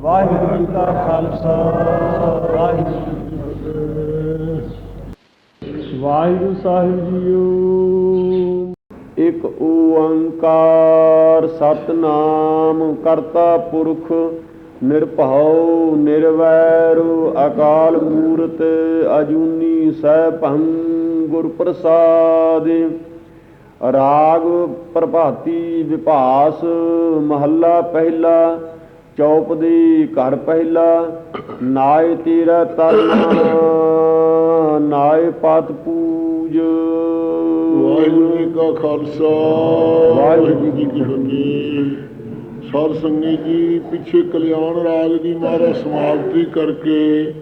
ਵਾਹਿਗੁਰੂ ਜੀ ਕਾ ਖਾਲਸਾ, ਵਾਹਿਗੁਰੂ ਜੀ ਕੀ ਫਤਿਹ। ਵਾਹਿਗੁਰੂ ਸਾਹਿਬ ਜੀਓ। ਇੱਕ ਓੰਕਾਰ ਸਤਨਾਮ ਕਰਤਾ ਪੁਰਖ, ਨਿਰਭਉ, ਨਿਰਵੈਰ, ਅਕਾਲ ਮੂਰਤ, ਅਜੂਨੀ ਸੈਭੰ ਗੁਰ ਪ੍ਰਸਾਦ ਰਾਗ ਪ੍ਰਭਾਤੀ ਵਿਭਾਸ, ਮਹੱਲਾ ਪਹਿਲਾ ਚੌਪ ਦੀ ਘਰ ਪਹਿਲਾ ਨਾਏ ਤੇਰਾ ਤਰਨਾ ਨਾਏ ਪਤ ਪੂਜ। ਵਾਹਿਗੁਰੂ ਜੀ ਕਾ ਖਾਲਸਾ ਵਾਹਿਗੁਰੂ ਜੀ ਕੀ ਫਤਿਹ। ਸਾਧ ਸੰਗਤ ਜੀ ਪਿੱਛੇ ਕਲਿਆਣ ਰਾਗ ਦੀ ਮਹਾਰਾਜ ਸਮਾਪਤੀ ਕਰਕੇ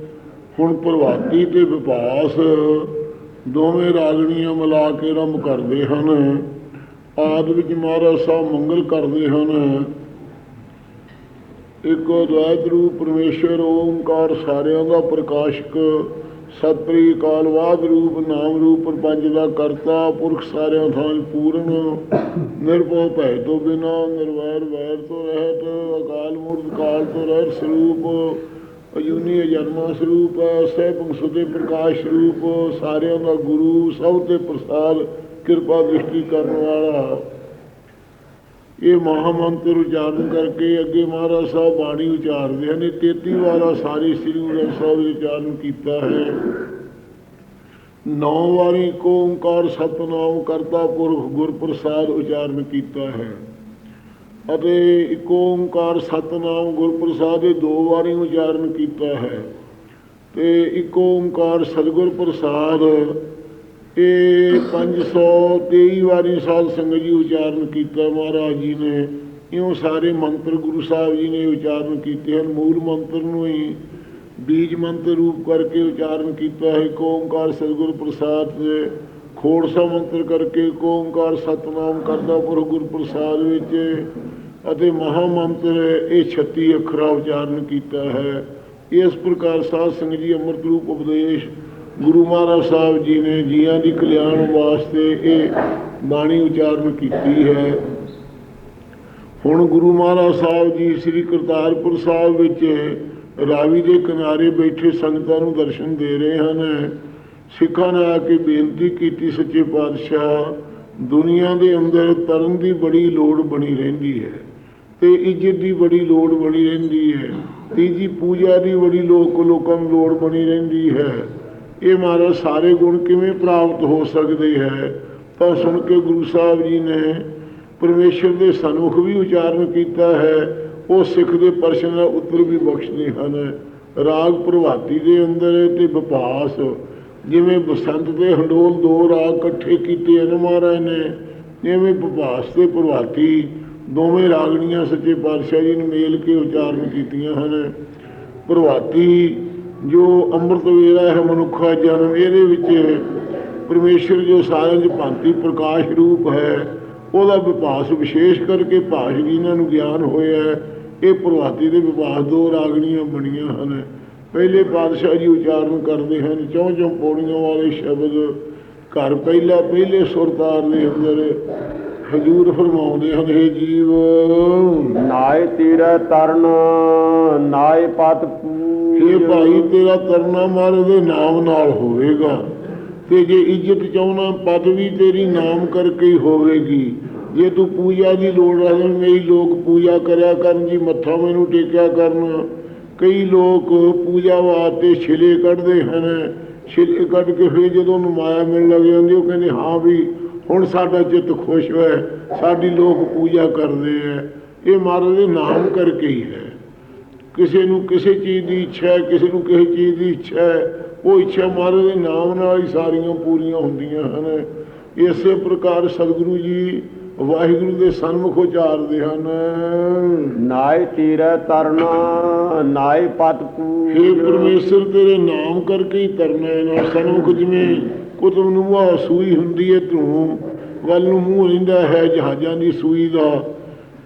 ਹੁਣ ਪ੍ਰਭਾਤੀ ਤੇ ਵਿਪਾਸ ਦੋਵੇਂ ਰਾਗਣੀਆਂ ਮਿਲਾ ਕੇ ਆਰੰਭ ਕਰਦੇ ਹਨ। ਆਦ ਵਿੱਚ ਮਹਾਰਾਜ ਸਾਹਿਬ ਮੰਗਲ ਕਰਦੇ ਹਨ। ਇੱਕ ਅਦਵੈਤ ਰੂਪ ਪਰਮੇਸ਼ਰ, ਓਮਕਾਰ ਸਾਰਿਆਂ ਦਾ ਪ੍ਰਕਾਸ਼ਕ ਸਤਿ ਅਕਾਲਵਾਦ ਰੂਪ ਨਾਮ ਰੂਪ, ਪ੍ਰਪੰਚ ਦਾ ਕਰਤਾ, ਪੁਰਖ ਸਾਰਿਆਂ ਥਾਂ ਪੂਰਨ, ਨਿਰਭਉ ਭੈ ਤੋਂ ਬਿਨਾ, ਨਿਰਵੈਰ ਵੈਰ ਤੋਂ ਰਹਿਤ, ਅਕਾਲ ਮੂਰਤ ਕਾਲ ਤੋਂ ਰਹਿਤ ਸਰੂਪ ਅਜੂਨੀ ਅਜਨਮਾ ਸਰੂਪ ਹੈ ਸਹਿਬ ਸੁਦੇ ਪ੍ਰਕਾਸ਼ ਸਰੂਪ ਸਾਰਿਆਂ ਦਾ ਗੁਰੂ, ਸਭ ਤੇ ਪ੍ਰਸਾਦ, ਕਿਰਪਾ ਦ੍ਰਿਸ਼ਟੀ ਕਰਨ ਵਾਲਾ। ਇਹ ਮਹਾਮੰਤਰ ਉਚਾਰਨ ਕਰਕੇ ਅੱਗੇ ਮਹਾਰਾਜ ਸਾਹਿਬ ਬਾਣੀ ਉਚਾਰਦੇ ਹਨ। ਇਹ 33 ਵਾਰਾ ਸਾਰੀ ਸ੍ਰੀ ਗੁਰੂ ਗ੍ਰੰਥ ਸਾਹਿਬ ਦੇ ਉਚਾਰਨ ਕੀਤਾ ਹੈ। ਨੌ ਵਾਰੀ ਏਕ ਓੰਕਾਰ ਸਤਨਾਮ ਕਰਤਾ ਪੁਰਖ ਗੁਰ ਪ੍ਰਸਾਦ ਉਚਾਰਨ ਕੀਤਾ ਹੈ। ਅਤੇ ਏਕ ਓੰਕਾਰ ਸਤਨਾਮ ਗੁਰ ਪ੍ਰਸਾਦ ਇਹ ਦੋ ਵਾਰੀ ਉਚਾਰਨ ਕੀਤਾ ਹੈ। ਤੇ ਏਕ ਓੰਕਾਰ ਸਤਿਗੁਰ ਪ੍ਰਸਾਦ ਇਹ 523 ਵਾਰੀ ਸਾਲ ਸੰਗਤ ਜੀ ਉਚਾਰਨ ਕੀਤਾ। ਮਹਾਰਾਜ ਜੀ ਨੇ ਇਉਂ ਸਾਰੇ ਮੰਤਰ ਗੁਰੂ ਸਾਹਿਬ ਜੀ ਨੇ ਉਚਾਰਨ ਕੀਤੇ ਹਨ। ਮੂਲ ਮੰਤਰ ਨੂੰ ਹੀ ਬੀਜ ਮੰਤਰ ਰੂਪ ਕਰਕੇ ਉਚਾਰਨ ਕੀਤਾ ਹੈ। ਏਕ ਓੰਕਾਰ ਸਤਿਗੁਰ ਪ੍ਰਸਾਦ ਦੇ ਖੋੜਸਾ ਮੰਤਰ ਕਰਕੇ ਏਕ ਓੰਕਾਰ ਸਤਨਾਮ ਕਰਦਾ ਪੁਰ ਗੁਰ ਪ੍ਰਸਾਦ ਵਿੱਚ ਅਤੇ ਮਹਾ ਮੰਤਰ ਇਹ 36 ਅੱਖਰਾਂ ਉਚਾਰਨ ਕੀਤਾ ਹੈ। ਇਸ ਪ੍ਰਕਾਰ ਸਾਧ ਸੰਗਤ ਜੀ ਅੰਮ੍ਰਿਤ ਰੂਪ ਉਪਦੇਸ਼ ਗੁਰੂ ਮਹਾਰਾਜ ਸਾਹਿਬ ਜੀ ਨੇ ਜੀਆਂ ਦੀ ਕਲਿਆਣ ਵਾਸਤੇ ਇਹ ਬਾਣੀ ਉਚਾਰਨ ਕੀਤੀ ਹੈ। ਹੁਣ ਗੁਰੂ ਮਹਾਰਾਜ ਸਾਹਿਬ ਜੀ ਸ੍ਰੀ ਕਰਤਾਰਪੁਰ ਸਾਹਿਬ ਵਿੱਚ ਰਾਵੀ ਦੇ ਕਿਨਾਰੇ ਬੈਠੇ ਸੰਗਤਾਂ ਨੂੰ ਦਰਸ਼ਨ ਦੇ ਰਹੇ ਹਨ। ਸਿੱਖਾਂ ਨੇ ਆ ਕੇ ਬੇਨਤੀ ਕੀਤੀ, ਸੱਚੇ ਪਾਤਸ਼ਾਹ, ਦੁਨੀਆ ਦੇ ਅੰਦਰ ਤਰਨ ਦੀ ਬੜੀ ਲੋੜ ਬਣੀ ਰਹਿੰਦੀ ਹੈ ਤੇ ਇੱਜ਼ਤ ਦੀ ਬੜੀ ਲੋੜ ਬਣੀ ਰਹਿੰਦੀ ਹੈ। ਤੀਜੀ ਪੂਜਾ ਦੀ ਬੜੀ ਲੋਕ ਲੋਕਾਂ ਨੂੰ ਲੋੜ ਬਣੀ ਰਹਿੰਦੀ ਹੈ। ਇਹ ਮਹਾਰਾਜ ਸਾਰੇ ਗੁਣ ਕਿਵੇਂ ਪ੍ਰਾਪਤ ਹੋ ਸਕਦੇ ਹੈ? ਤਾਂ ਸੁਣ ਕੇ ਗੁਰੂ ਸਾਹਿਬ ਜੀ ਨੇ ਪਰਮੇਸ਼ਰ ਦੇ ਸਨਮੁਖ ਵੀ ਉਚਾਰਨ ਕੀਤਾ ਹੈ, ਉਹ ਸਿੱਖ ਦੇ ਪ੍ਰਸ਼ਨ ਦਾ ਉੱਤਰ ਵੀ ਬਖਸ਼ਦੇ ਹਨ। ਰਾਗ ਪ੍ਰਭਾਤੀ ਦੇ ਅੰਦਰ ਤੇ ਵਿਪਾਸ ਜਿਵੇਂ ਬਸੰਤ ਦੇ ਹੰਡੋਲ ਦੋ ਰਾਗ ਇਕੱਠੇ ਕੀਤੇ ਹਨ ਮਹਾਰਾਜ ਨੇ ਜਿਵੇਂ ਵਿਪਾਸ ਤੇ ਪ੍ਰਭਾਤੀ ਦੋਵੇਂ ਰਾਗਣੀਆਂ ਸੱਚੇ ਪਾਤਸ਼ਾਹ ਜੀ ਨੇ ਮੇਲ ਕੇ ਉਚਾਰਨ ਕੀਤੀਆਂ ਹਨ। ਪ੍ਰਭਾਤੀ ਜੋ ਅੰਮ੍ਰਿਤ ਵੇਲਾ ਹੈ ਮਨੁੱਖਾ ਜਨਮ ਇਹਦੇ ਵਿੱਚ ਪਰਮੇਸ਼ਰ ਜੋ ਸਾਰਿਆਂ ਚ ਭਾਂਤੀ ਪ੍ਰਕਾਸ਼ ਰੂਪ ਹੈ। ਉਹਦਾ ਵਿਭਾਸ ਵਿਸ਼ੇਸ਼ ਕਰਕੇ ਭਾਸ਼ ਜਿਨ੍ਹਾਂ ਨੂੰ ਗਿਆਨ ਹੋਇਆ ਹੈ। ਇਹ ਪ੍ਰਭਾਤੀ ਦੇ ਵਿਭਾਸ ਦੋ ਰਾਗਣੀਆਂ ਬਣੀਆਂ ਹਨ। ਪਹਿਲੇ ਪਾਤਸ਼ਾਹ ਜੀ ਉਚਾਰਨ ਕਰਦੇ ਹਨ ਚੌਂ ਚੌਂ ਪੌੜੀਆਂ ਵਾਲੇ ਸ਼ਬਦ ਘਰ ਪਹਿਲਾ, ਪਹਿਲੇ ਸੁਰਤਾਰ ਦੇ ਅੰਦਰ ਹਜੂਰ ਫਰਮਾਉਂਦੇ ਹਨ हे ਜੀਵ। ਨਾਏ ਤੇਰਾ ਤਰਨ ਨਾਏ ਪਤ ਪੂਜ। ਇਹ ਭਾਈ ਤੇਰਾ ਤਰਨਾ ਮਹਾਰਾਜ ਦੇ ਨਾਮ ਨਾਲ ਹੋਵੇਗਾ। ਤੇ ਜੇ ਇੱਜ਼ਤ ਚਾਹਣਾ ਪਦਵੀ ਤੇਰੀ ਨਾਮ ਕਰਕੇ ਹੀ ਹੋਵੇਗੀ। ਜੇ ਤੂੰ ਪੂਜਾ ਦੀ ਲੋੜ ਰੱਖਣ ਮੇਰੀ ਲੋਕ ਪੂਜਾ ਕਰਿਆ ਕਰਨ ਜੀ ਮੱਥਾ ਮੈਨੂੰ ਟੇਕਿਆ ਕਰਨ। ਕਈ ਲੋਕ ਪੂਜਾ ਵਾਸਤੇ ਛਿਲੇ ਕੱਢਦੇ ਹਨ। ਛਿਲੇ ਕੱਢ ਕੇ ਫਿਰ ਜਦੋਂ ਮਾਇਆ ਮਿਲਣ ਲੱਗ ਜਾਂਦੀ ਉਹ ਕਹਿੰਦੇ ਹਾਂ ਵੀ ਹੁਣ ਸਾਡਾ ਚਿੱਤ ਖੁਸ਼ ਹੋਇਆ ਸਾਡੀ ਲੋਕ ਪੂਜਾ ਕਰਦੇ ਆ। ਇਹ ਮਹਾਰਾਜ ਦੇ ਨਾਮ ਕਰਕੇ ਹੀ ਹੈ। ਕਿਸੇ ਨੂੰ ਕਿਸੇ ਚੀਜ਼ ਦੀ ਇੱਛਾ ਹੈ ਕਿਸੇ ਨੂੰ ਕਿਸੇ ਚੀਜ਼ ਦੀ ਇੱਛਾ ਹੈ ਉਹ ਇੱਛਾ ਮਹਾਰਾਜ ਦੇ ਨਾਮ ਨਾਲ ਹੀ ਸਾਰੀਆਂ ਪੂਰੀਆਂ ਹੁੰਦੀਆਂ ਹਨ। ਇਸੇ ਪ੍ਰਕਾਰ ਸਤਿਗੁਰੂ ਜੀ ਵਾਹਿਗੁਰੂ ਦੇ ਸਨਮੁਖ ਉਚਾਰਦੇ ਹਨ। ਨਾਏ ਤੇਰਾ ਤਰਨ ਨਾਏ ਪਤ ਪੂਜ। ਪਰਮੇਸ਼ਰ ਤੇਰੇ ਨਾਮ ਕਰਕੇ ਹੀ ਤਰਨਾ ਹੈ ਨਾਲ ਸਨਮੁਖ ਜਿਵੇਂ ਕੁਤਬ ਨੂੰ ਮੂੰਹ ਸੂਈ ਹੁੰਦੀ ਹੈ ਧੂ ਵੱਲ ਨੂੰ ਮੂੰਹ ਰਹਿੰਦਾ ਹੈ ਜਹਾਜ਼ਾਂ ਦੀ ਸੂਈ ਦਾ।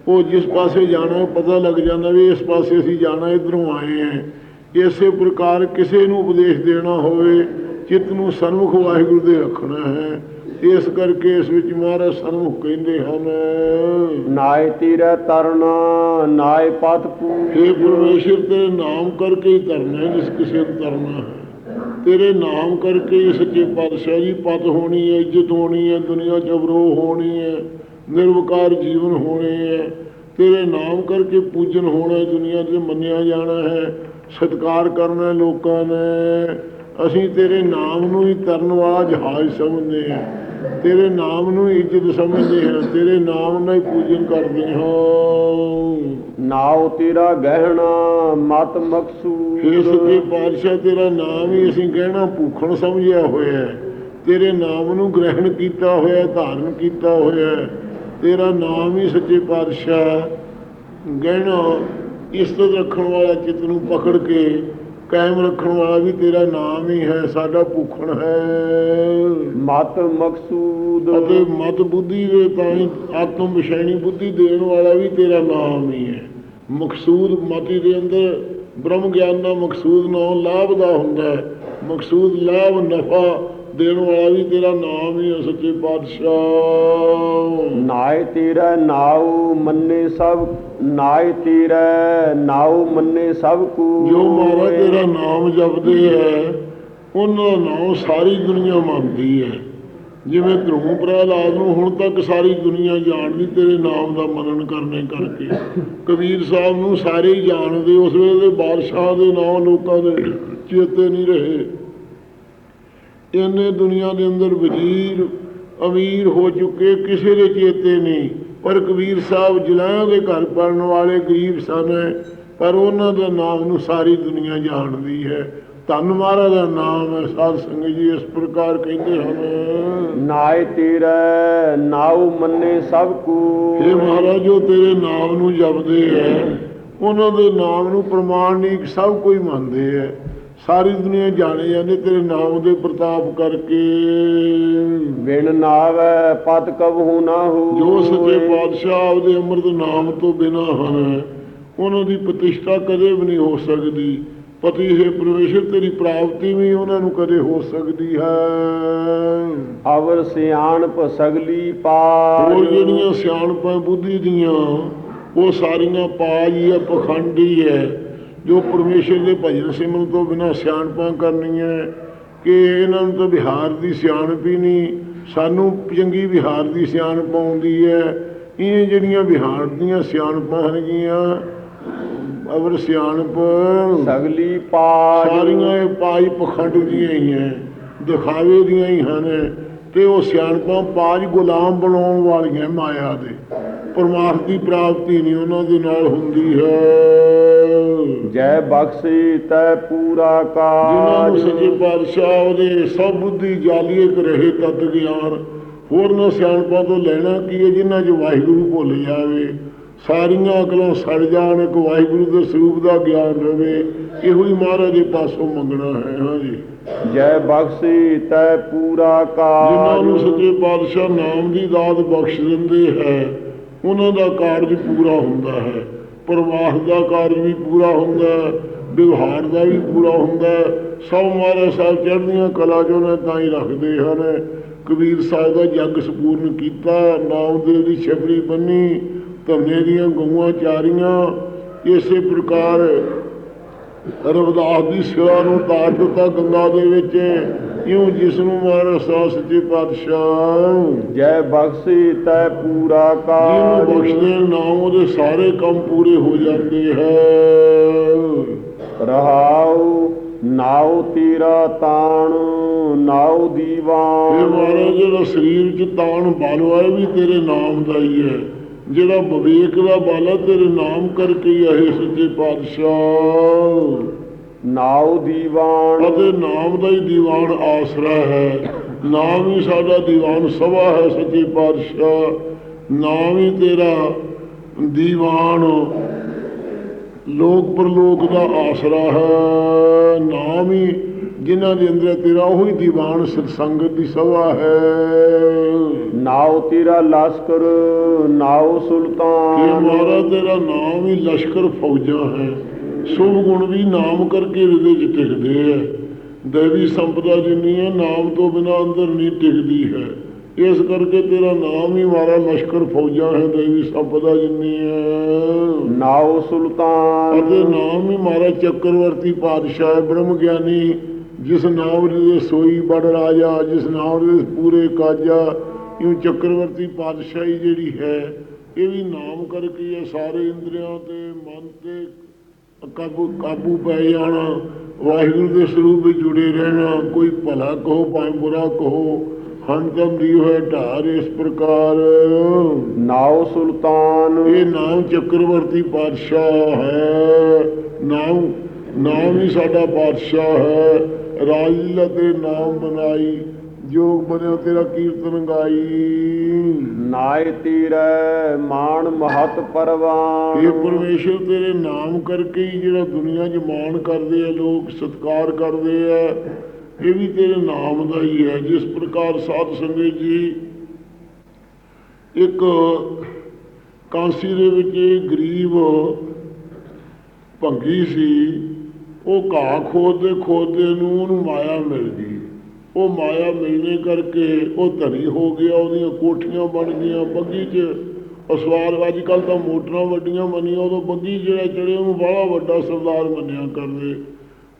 ਉਹ ਜਿਸ ਪਾਸੇ ਜਾਣਾ ਪਤਾ ਲੱਗ ਜਾਂਦਾ ਵੀ ਇਸ ਪਾਸੇ ਅਸੀਂ ਜਾਣਾ ਇਧਰੋਂ ਆਏ ਹਾਂ। ਇਸੇ ਪ੍ਰਕਾਰ ਕਿਸੇ ਨੂੰ ਉਪਦੇਸ਼ ਦੇਣਾ ਹੋਵੇ ਚਿੱਤ ਨੂੰ ਸਨਮੁਖ ਵਾਹਿਗੁਰੂ ਦੇ ਰੱਖਣਾ ਹੈ। ਇਸ ਕਰਕੇ ਇਸ ਵਿੱਚ ਮਹਾਰਾਜ ਸਨਮੁਖ ਕਹਿੰਦੇ ਹਨ। ਨਾਏ ਤੀਰੈ ਤਰਨਾ ਨਾਏ ਪਤ ਪੂ हे ਪਰਮੇਸ਼ਰ ਤੇਰੇ ਨਾਮ ਕਰਕੇ ਹੀ ਕਰਨਾ ਹੈ ਜਿਸ ਕਿਸੇ ਨੂੰ ਕਰਨਾ ਹੈ। ਤੇਰੇ ਨਾਮ ਕਰਕੇ ਹੀ ਸੱਚੇ ਪਾਤਸ਼ਾਹ ਜੀ ਪਤ ਹੋਣੀ ਹੈ, ਇੱਜ਼ਤ ਹੋਣੀ ਹੈ, ਦੁਨੀਆ ਚ ਅਵਰੋਹ ਹੋਣੀ ਹੈ, ਨਿਰਵਕਾਰ ਜੀਵਨ ਹੋਣੇ ਹੈ। ਤੇਰੇ ਨਾਮ ਕਰਕੇ ਪੂਜਨ ਹੋਣਾ ਹੈ, ਦੁਨੀਆ 'ਚ ਮੰਨਿਆ ਜਾਣਾ ਹੈ, ਸਤਿਕਾਰ ਕਰਨਾ ਲੋਕਾਂ ਨੇ। ਅਸੀਂ ਤੇਰੇ ਨਾਮ ਨੂੰ ਹੀ ਤਰਨ ਜਹਾਜ਼ ਸਮਝਦੇ ਹਾਂ। ਤੇਰੇ ਨਾਮ ਨੂੰ ਇੱਜ਼ਤ ਸਮਝਦੇ ਹਾਂ ਤੇਰੇ ਨਾਮ ਨਾਲ ਹੀ ਪੂਜਨ ਕਰਦੇ ਹਾਂ। ਨਾਉ ਤੇਰਾ ਗਹਿਣਾ ਮਤ ਮਕਸੂਦ ਸੱਚੇ ਪਾਤਸ਼ਾਹ ਤੇਰਾ ਨਾਮ ਹੀ ਅਸੀਂ ਕਹਿਣਾ ਭੂਖਣ ਸਮਝਿਆ ਹੋਇਆ ਹੈ। ਤੇਰੇ ਨਾਮ ਨੂੰ ਗ੍ਰਹਿਣ ਕੀਤਾ ਹੋਇਆ ਧਾਰਨ ਕੀਤਾ ਹੋਇਆ। ਤੇਰਾ ਨਾਮ ਹੀ ਸੱਚੇ ਪਾਤਸ਼ਾਹ ਗਹਿਣਾ ਇਸ ਤੋਂ ਰੱਖਣ ਵਾਲਾ ਚਿੱਤ ਨੂੰ ਪਕੜ ਕੇ ਕਾਇਮ ਰੱਖਣ ਵਾਲਾ ਵੀ ਤੇਰਾ ਨਾਮ ਹੀ ਹੈ ਸਾਡਾ ਭੂਖਣ ਹੈ। ਮਤ ਮਕਸੂਦ। ਅਤੇ ਮਤ ਬੁੱਧੀ ਦੇ ਤਾਂ ਹੀ ਆਤਮ ਵਿਸ਼ੈਣੀ ਬੁੱਧੀ ਦੇਣ ਵਾਲਾ ਵੀ ਤੇਰਾ ਨਾਮ ਹੀ ਹੈ। ਮਕਸੂਦ ਮਤੀ ਦੇ ਅੰਦਰ ਬ੍ਰਹਮ ਗਿਆਨ ਦਾ ਮਕਸੂਦ ਨਾ ਲਾਭ ਦਾ ਹੁੰਦਾ ਹੈ। ਮਕਸੂਦ ਲਾਭ ਨਫਾ ਦੇਣ ਵਾਲਾ ਵੀ ਤੇਰਾ ਨਾਮ ਹੀ ਹੈ ਸੱਚੇ ਪਾਤਸ਼ਾਹ। ਨਾਏ ਤੇਰਾ ਨਾਉ ਮੰਨੇ ਸਭ ਨਾਏ ਤੇਰਾ ਨਾਉ ਮੰਨੇ ਸਭ ਕੂ। ਜੋ ਮਾਰਾ ਤੇਰਾ ਨਾਮ ਜਪਦੇ ਹੈ ਉਹਨਾਂ ਦਾ ਨਾਮ ਸਾਰੀ ਦੁਨੀਆ ਮੰਨਦੀ ਹੈ। ਜਿਵੇਂ ਧਰੂਮ ਪ੍ਰਹਲਾਦ ਨੂੰ ਹੁਣ ਤੱਕ ਸਾਰੀ ਦੁਨੀਆ ਜਾਣਦੀ ਤੇਰੇ ਨਾਮ ਦਾ ਮਨਨ ਕਰਨੇ ਕਰਕੇ ਕਬੀਰ ਸਾਹਿਬ ਨੂੰ ਸਾਰੇ ਹੀ ਜਾਣਦੇ ਉਸ ਵੇਲੇ ਬਾਦਸ਼ਾਹ ਦੇ ਨਾਮ ਲੋਕਾਂ ਦੇ ਚੇਤੇ ਨਹੀਂ ਰਹੇ। ਇੰਨੇ ਦੁਨੀਆ ਦੇ ਅੰਦਰ ਵਜ਼ੀਰ ਅਮੀਰ ਹੋ ਚੁੱਕੇ ਕਿਸੇ ਦੇ ਚੇਤੇ ਨਹੀਂ। ਪਰ ਕਬੀਰ ਸਾਹਿਬ ਜਲਾਇਆਂ ਦੇ ਘਰ ਪੜਨ ਵਾਲੇ ਗਰੀਬ ਸਨ ਪਰ ਉਹਨਾਂ ਦਾ ਨਾਮ ਨੂੰ ਸਾਰੀ ਦੁਨੀਆ ਜਾਣਦੀ ਹੈ। ਧੰਨ ਮਹਾਰਾਜ ਦਾ ਨਾਮ ਹੈ ਸਾਧ ਸੰਗਤ ਜੀ ਇਸ ਪ੍ਰਕਾਰ ਕਹਿੰਦੇ ਹਨ। ਨਾਏ ਤੇਰਾ ਨਾਉ ਮੰਨੇ ਸਭ ਕੂ। ਇਹ ਮਹਾਰਾਜ ਜੋ ਤੇਰੇ ਨਾਮ ਨੂੰ ਜਪਦੇ ਹੈ। ਉਹਨਾਂ ਦੇ ਨਾਮ ਨੂੰ ਪ੍ਰਮਾਣਿਕ ਸਭ ਕੋਈ ਮੰਨਦੇ ਹੈ। ਸਾਰੀ ਦੁਨੀਆ ਜਾਣੇ ਜਾਂਦੇ ਤੇਰੇ ਨਾਮ ਦੇ ਪ੍ਰਤਾਪ ਕਰਕੇ। ਬਿਨ ਨਾਵੈ ਪਤ ਕਬਹੂ ਨਾ ਹੋ। ਜੋ ਸੱਚੇ ਪਾਤਸ਼ਾਹ ਆਪਦੇ ਅੰਮ੍ਰਿਤ ਨਾਮ ਤੋਂ ਬਿਨਾ ਹਨ ਉਹਨਾਂ ਦੀ ਪ੍ਰਤਿਸ਼ਠਾ ਕਦੇ ਵੀ ਨਹੀਂ ਹੋ ਸਕਦੀ। ਪਤੀ ਹੈ ਪਰਮੇਸ਼ਰ ਤੇਰੀ ਪ੍ਰਾਪਤੀ ਵੀ ਉਹਨਾਂ ਨੂੰ ਕਦੇ ਹੋ ਸਕਦੀ ਹੈ। ਅਵਰ ਸਿਆਣਪ ਸਗਲੀ ਪਾਰ। ਹੋਰ ਜਿਹੜੀਆਂ ਸਿਆਣਪਾਂ ਬੁੱਧੀ ਦੀਆਂ ਉਹ ਸਾਰੀਆਂ ਪਾਜੀ ਆ ਪਖੰਡੀ ਹੈ। ਜੋ ਪਰਮੇਸ਼ਰ ਦੇ ਭਜਨ ਸਿਮਰਨ ਤੋਂ ਬਿਨਾ ਸਿਆਣਪਾਂ ਕਰਨੀਆਂ ਕਿ ਇਹਨਾਂ ਨੂੰ ਤਾਂ ਵਿਹਾਰ ਦੀ ਸਿਆਣਪ ਹੀ ਨਹੀਂ ਸਾਨੂੰ ਚੰਗੀ ਵਿਹਾਰ ਦੀ ਸਿਆਣਪ ਆਉਂਦੀ ਹੈ। ਇਹ ਜਿਹੜੀਆਂ ਵਿਹਾਰ ਦੀਆਂ ਸਿਆਣਪਾਂ ਹਨਗੀਆਂ ਅਵਰ ਸਿਆਣਪ ਸਗਲੀ ਪਾਰ ਸਾਰੀਆਂ ਇਹ ਪਾਈ ਪਖੰਡ ਦੀਆਂ ਹੀ ਹੈ ਦਿਖਾਵੇ ਦੀਆਂ ਹੀ ਹਨ। ਤੇ ਉਹ ਸਿਆਣਪਾਂ ਪਾਜ ਗੁਲਾਮ ਬਣਾਉਣ ਵਾਲੀਆਂ ਮਾਇਆ ਦੇ। ਪਰਮਾਰਥ ਦੀ ਪ੍ਰਾਪਤੀ ਨਹੀਂ ਉਹਨਾਂ ਦੇ ਨਾਲ ਹੁੰਦੀ ਹੈ। ਜੈ ਬਖਸ਼ੀ ਤੈ ਪੂਰਾ ਜਿਨ੍ਹਾਂ ਨੂੰ ਕਾਜ ਸੱਚੇ ਪਾਤਸ਼ਾਹ ਉਹਦੇ ਸਭ ਬੁੱਧੀ ਜਾਲੀਏ ਕਰ ਰਹੇ ਤਤ ਗਿਆਨ। ਹੋਰ ਨਾ ਸਿਆਣਪਾਂ ਤੋਂ ਲੈਣਾ ਕੀ ਹੈ ਜਿਨ੍ਹਾਂ 'ਚ ਵਾਹਿਗੁਰੂ ਭੁੱਲ ਜਾਵੇ। ਸਾਰੀਆਂ ਅਕਲਾਂ ਸੜ ਜਾਣ ਇੱਕ ਵਾਹਿਗੁਰੂ ਦੇ ਸਰੂਪ ਦਾ ਗਿਆਨ ਰਵੇ ਇਹੋ ਹੀ ਮਹਾਰਾਜ ਦੇ ਪਾਸੋਂ ਮੰਗਣਾ ਹੈ ਹਾਂਜੀ ਜੈ। ਬਖਸ਼ੀ ਤੈ ਪੂਰਾ ਜਿਨ੍ਹਾਂ ਨੂੰ ਕਾਜ ਸੱਚੇ ਪਾਤਸ਼ਾਹ ਨਾਮ ਦੀ ਦਾਤ ਬਖਸ਼ ਦਿੰਦੇ ਹੈ ਉਹਨਾਂ ਦਾ ਕਾਰਜ ਪੂਰਾ ਹੁੰਦਾ ਹੈ। ਪ੍ਰਵਾਹ ਦਾ ਕਾਰਜ ਵੀ ਪੂਰਾ ਹੁੰਦਾ ਹੈ ਵਿਵਹਾਰ ਦਾ ਵੀ ਪੂਰਾ ਹੁੰਦਾ ਹੈ। ਸਭ ਮਹਾਰਾਜ ਸਾਹਿਬ ਚੜ੍ਹਦੀਆਂ ਕਲਾ ਜੋ ਨੇ ਤਾਂ ਹੀ ਰੱਖਦੇ ਹਨ। ਕਬੀਰ ਸਾਹਿਬ ਦਾ ਜੱਗ ਸਪੂਰਨ ਕੀਤਾ ਨਾਮਦੇਵ ਦੀ ਛਪੜੀ ਬੰਨੀ ਧੰਨੇ ਦੀਆਂ ਗਊਆਂ ਚਾਰੀਆਂ ਇਸੇ ਪ੍ਰਕਾਰ ਰਵਿਦਾਸ ਦੀ ਸਿਵਾ ਨੂੰ ਤਾਜ ਦਿੱਤਾ ਗੰਗਾ ਦੇ ਵਿੱਚ ਇਉਂ ਜਿਸ ਨੂੰ ਮਹਾਰਾਜ ਸਾਹਿਬ ਸੱਚੇ ਪਾਤਸ਼ਾਹ। ਜੈ ਬਖਸ਼ੀ ਤੈ ਪੂਰਾ ਜਿਹਨੂੰ ਕਾਜ ਬਖਸ਼ਦੇ ਨਾਮ ਉਹਦੇ ਸਾਰੇ ਕੰਮ ਪੂਰੇ ਹੋ ਜਾਂਦੇ ਹੈ ਰਹਾਉ ਨਾਉ ਤੀਰਾ ਤਾਣ ਨਾਉ ਇਹ ਦੀਵਾਨ ਮਹਾਰਾਜ ਜਿਹੜਾ ਸਰੀਰ 'ਚ ਤਾਣ ਬਲ ਵੀ ਤੇਰੇ ਨਾਮ ਦਾ ਹੀ ਹੈ। ਜਿਹੜਾ ਵਿਵੇਕ ਦਾ ਬਲ ਤੇਰੇ ਨਾਮ ਕਰਕੇ ਇਹ ਸੱਚੇ ਪਾਤਸ਼ਾਹ। ਨਾਉ ਦੀਵਾਨ। ਅਤੇ ਨਾਮ ਦਾ ਹੀ ਦੀਵਾਨ ਆਸਰਾ ਹੈ। ਨਾਮ ਹੀ ਸਾਡਾ ਦੀਵਾਨ ਸਭਾ ਹੈ ਸੱਚੇ ਪਾਤਸ਼ਾਹ। ਨਾਮ ਹੀ ਤੇਰਾ ਦੀਵਾਨ। ਲੋਕ ਪਰਲੋਕ ਦਾ ਆਸਰਾ ਹੈ। ਨਾਮ ਹੀ ਜਿਨ੍ਹਾਂ ਦੇ ਅੰਦਰ ਤੇਰਾ ਉਹੀ ਦੀਵਾਨ ਸਤਸੰਗਤ ਦੀ ਸਭਾ ਹੈ। ਨਾਉ ਤੀਰਾ ਲਸਕਰ ਨਾਉ ਇਹ ਸੁਲਤਾਨ ਮਾਰਾ ਤੇਰਾ ਨਾਮ ਹੀ ਲਸ਼ਕਰ ਫੌਜਾਂ ਹੈ। ਸੁਭ ਗੁਣ ਵੀ ਨਾਮ ਕਰਕੇ ਹਿਰਦੇ 'ਚ ਟਿਕਦੇ ਹੈ। ਦੇਵੀ ਸੰਪਦਾ ਜਿੰਨੀ ਹੈ ਨਾਮ ਤੋਂ ਬਿਨਾ ਅੰਦਰ ਨਹੀਂ ਟਿਕਦੀ ਹੈ। ਇਸ ਕਰਕੇ ਤੇਰਾ ਨਾਮ ਹੀ ਮਾਰਾ ਲਸ਼ਕਰ ਫੌਜਾਂ ਹੈ ਦੇਵੀ ਸੰਪਦਾ ਜਿੰਨੀ ਹੈ। ਨਾਉ ਸੁਲਤਾਨ। ਅਤੇ ਨਾਮ ਹੀ ਮਾਰਾ ਚੱਕਰਵਰਤੀ ਪਾਤਸ਼ਾਹ ਹੈ ਬ੍ਰਹਮ ਗਿਆਨੀ ਜਿਸ ਨਾਮ ਦੇ ਸੋਈ ਬੜ ਰਾਜਾ ਜਿਸ ਨਾਮ ਦੇ ਪੂਰੇ ਕਾਜਾ ਇਹ ਚੱਕਰਵਰਤੀ ਪਾਤਸ਼ਾਹੀ ਜਿਹੜੀ ਹੈ ਇਹ ਵੀ ਨਾਮ ਕਰਕੇ ਹੈ ਸਾਰੇ ਇੰਦਰੀਆਂ ਤੇ ਮਨ ਤੇ ਕਾਬੂ ਕਾਬੂ ਪੈ ਜਾਣਾ ਵਾਹਿਗੁਰੂ ਦੇ ਸਰੂਪ ਵਿੱਚ ਜੁੜੇ ਰਹਿਣਾ ਕੋਈ ਭਲਾ ਕਹੋ ਭਾਵੇਂ ਬੁਰਾ ਕਹੋ ਹੰਤਮ ਦੀ ਹੋਏ ਢਾਰ ਇਸ ਪ੍ਰਕਾਰ। ਨਾਉ ਸੁਲਤਾਨ। ਇਹ ਨਾਮ ਚੱਕਰਵਰਤੀ ਪਾਤਸ਼ਾਹ ਹੈ ਨਾਮ ਨਾਮ ਹੀ ਸਾਡਾ ਪਾਤਸ਼ਾਹ ਹੈ। ਰਾਜਲੀਲਾ ਤੇ ਨਾਮ ਬਣਾਈ ਜੋਗ ਬਣਿਆ ਤੇਰਾ ਕੀਰਤਨ ਗਾਈ। ਨਾਇ ਤੀਰੈ ਮਾਨ ਮਹਤ ਪਰਵਾਨ। ਇਹ ਪਰਮੇਸ਼ਰ ਤੇਰੇ ਨਾਮ ਕਰਕੇ ਹੀ ਜਿਹੜਾ ਦੁਨੀਆ 'ਚ ਮਾਣ ਕਰਦੇ ਆ ਲੋਕ ਸਤਿਕਾਰ ਕਰਦੇ ਆ ਇਹ ਵੀ ਤੇਰੇ ਨਾਮ ਦਾ ਹੀ ਹੈ। ਜਿਸ ਪ੍ਰਕਾਰ ਸਾਧ ਸੰਗਤ ਜੀ ਇੱਕ ਕਾਂਸੀ ਦੇ ਵਿੱਚ ਗਰੀਬ ਭੰਗੀ ਸੀ ਉਹ ਘਾਹ ਖੋਦਦੇ ਖੋਦਦੇ ਨੂੰ ਉਹਨੂੰ ਮਾਇਆ ਮਿਲ ਗਈ। ਉਹ ਮਾਇਆ ਮਿਲਣੇ ਕਰਕੇ ਉਹ ਧਨੀ ਹੋ ਗਿਆ, ਉਹਦੀਆਂ ਕੋਠੀਆਂ ਬਣ ਗਈਆਂ ਬੱਗੀ 'ਚ ਅਸਵਾਰ ਅੱਜ ਕੱਲ ਤਾਂ ਮੋਟਰਾਂ ਵੱਡੀਆਂ ਬਣੀਆਂ, ਉਦੋਂ ਬੱਗੀ ਜਿਹੜਾ ਚੜੇ ਉਹਨੂੰ ਬੜਾ ਵੱਡਾ ਸਰਦਾਰ ਮੰਨਿਆ ਕਰਦੇ।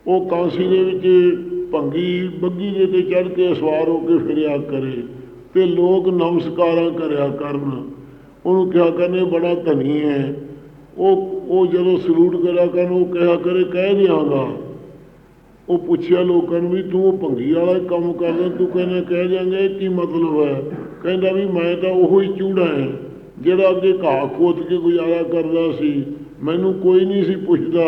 ਉਹ ਕਾਂਸੀ ਦੇ ਵਿੱਚ ਭੰਗੀ ਬੱਗੀ ਦੇ ਤੇ ਚੜ ਕੇ ਸਵਾਰ ਹੋ ਕੇ ਫਿਰਿਆ ਕਰੇ ਤੇ ਲੋਕ ਨਮਸਕਾਰਾਂ ਕਰਿਆ ਕਰਨ। ਉਹਨੂੰ ਕਿਹਾ ਕਰਨੇ ਬੜਾ ਧਨੀ ਹੈ। ਉਹ ਉਹ ਜਦੋਂ ਸਲੂਟ ਕਰਿਆ ਕਰਨ ਉਹ ਕਿਹਾ ਕਰੇ ਕਹਿ ਦਿਆਂਗਾ ਉਹ ਪੁੱਛਿਆ ਲੋਕਾਂ ਨੂੰ ਵੀ ਤੂੰ ਉਹ ਭੰਗੀ ਵਾਲਾ ਕੰਮ ਕਰਦਾ ਤੂੰ ਕਹਿੰਦਾ ਕਹਿ ਦਿਆਂਗਾ ਇਹ ਕੀ ਮਤਲਬ ਹੈ? ਕਹਿੰਦਾ ਵੀ ਮੈਂ ਤਾਂ ਉਹੋ ਹੀ ਚੂੜਾ ਹੈ ਜਿਹੜਾ ਅੱਗੇ ਘਾਹ ਖੋਦ ਕੇ ਗੁਜ਼ਾਰਾ ਕਰਦਾ ਸੀ। ਮੈਨੂੰ ਕੋਈ ਨਹੀਂ ਸੀ ਪੁੱਛਦਾ।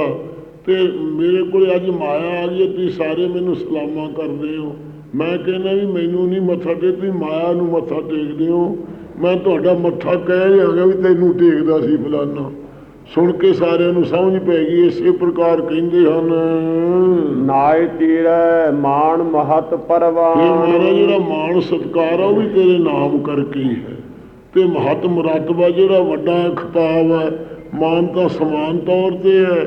ਤੇ ਮੇਰੇ ਕੋਲ ਅੱਜ ਮਾਇਆ ਆ ਗਈ ਹੈ, ਤੁਸੀਂ ਸਾਰੇ ਮੈਨੂੰ ਸਲਾਮਾਂ ਕਰਦੇ ਹੋ। ਮੈਂ ਕਹਿੰਦਾ ਵੀ ਮੈਨੂੰ ਨਹੀਂ ਮੱਥਾ ਟੇਕ ਤੁਸੀਂ ਮਾਇਆ ਨੂੰ ਮੱਥਾ ਟੇਕਦੇ ਹੋ। ਮੈਂ ਤੁਹਾਡਾ ਮੱਥਾ ਕਹਿ ਦਿਆਂਗਾ ਵੀ ਤੈਨੂੰ ਟੇਕਦਾ ਸੀ ਫਲਾਨਾ। ਸੁਣ ਕੇ ਸਾਰਿਆਂ ਨੂੰ ਸਮਝ ਪੈ ਗਈ ਇਸੇ ਪ੍ਰਕਾਰ ਕਹਿੰਦੇ ਹਨ। ਨਾਇ ਤੀਰੈ ਮਾਨ ਮਹਤ ਇਹ ਪਰਵਾਨ ਮੇਰਾ ਜਿਹੜਾ ਮਾਣ ਸਤਕਾਰ ਆ ਉਹ ਵੀ ਤੇਰੇ ਨਾਮ ਕਰਕੇ ਹੀ ਹੈ। ਤੇ ਮਹਤ ਮਰਤਬਾ ਜਿਹੜਾ ਵੱਡਾ ਖਿਤਾਬ ਹੈ ਮਾਨ ਤਾਂ ਸਮਾਨ ਤੌਰ ਤੇ ਹੈ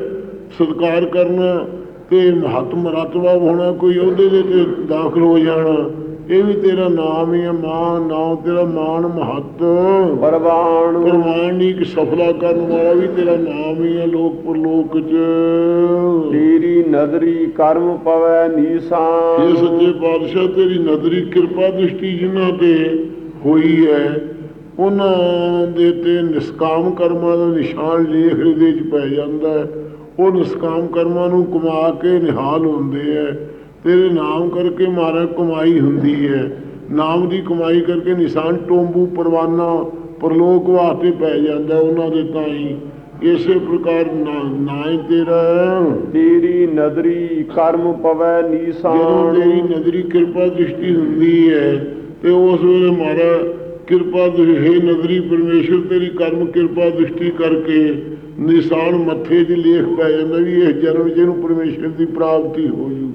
ਸਤਕਾਰ ਕਰਨਾ ਤੇ ਮਹਤ ਮਰਤਬਾ ਹੋਣਾ ਕੋਈ ਉਹਦੇ ਦੇ ਤੇ ਦਾਖਲ ਹੋ ਜਾਣਾ। ਇਹ ਵੀ ਤੇਰਾ ਨਾਮ ਹੀ ਹੈ ਮਾਨ ਨਾਮ ਤੇਰਾ ਮਾਨ ਮਹਤ। ਪਰਵਾਨ ਦੀ ਇੱਕ ਸਫਲਾ ਕਰਨ ਵਾਲਾ ਵੀ ਤੇਰਾ ਨਾਮ ਹੀ ਹੈ ਲੋਕ ਪਰਲੋਕ ਚ। ਤੇਰੀ ਨਦਰੀ ਕਰਮ ਪਵੈ ਇਹ ਨੀਸਾਨ ਸੱਚੇ ਪਾਤਸ਼ਾਹ ਤੇਰੀ ਨਦਰੀ ਕਿਰਪਾ ਦ੍ਰਿਸ਼ਟੀ ਜਿਨ੍ਹਾਂ ਤੇ ਹੋਈ ਹੈ ਉਹਨਾਂ ਦੇ ਤੇ ਨਿਸਕਾਮ ਕਰਮਾਂ ਦਾ ਨਿਸ਼ਾਨ ਲੇਖ ਹਿਰਦੇ 'ਚ ਪੈ ਜਾਂਦਾ ਹੈ। ਉਹ ਨਿਸਕਾਮ ਕਰਮਾਂ ਨੂੰ ਕਮਾ ਕੇ ਨਿਹਾਲ ਹੁੰਦੇ ਹੈ। ਤੇਰੇ ਨਾਮ ਕਰਕੇ ਮਾਰਾ ਕਮਾਈ ਹੁੰਦੀ ਹੈ। ਨਾਮ ਦੀ ਕਮਾਈ ਕਰਕੇ ਨਿਸ਼ਾਨ ਟੋਂਬੂ ਪਰਵਾਨਾ ਪਰਲੋਕ ਵਾਸਤੇ ਪੈ ਜਾਂਦਾ ਉਹਨਾਂ ਦੇ ਤਾਂ ਹੀ ਇਸੇ ਪ੍ਰਕਾਰ ਨਾ ਨਾ ਹੀ ਤੇਰਾ। ਤੇਰੀ ਨਦਰੀ ਕਰਮ ਪਵੈ ਜਦੋਂ ਨੀਸਾਨ ਤੇਰੀ ਨਜ਼ਰੀ ਕਿਰਪਾ ਦ੍ਰਿਸ਼ਟੀ ਹੁੰਦੀ ਹੈ ਤੇ ਉਸ ਵੇਲੇ ਮਾਰਾ ਕਿਰਪਾ ਹੈ ਨਜ਼ਰੀ ਪਰਮੇਸ਼ਰ ਤੇਰੀ ਕਰਮ ਕਿਰਪਾ ਦ੍ਰਿਸ਼ਟੀ ਕਰਕੇ ਨਿਸ਼ਾਨ ਮੱਥੇ 'ਚ ਲੇਖ ਪੈ ਜਾਂਦਾ ਵੀ ਇਸ ਜਨਮ 'ਚ ਇਹਨੂੰ ਪਰਮੇਸ਼ਰ ਦੀ ਪ੍ਰਾਪਤੀ ਹੋ ਜੂ।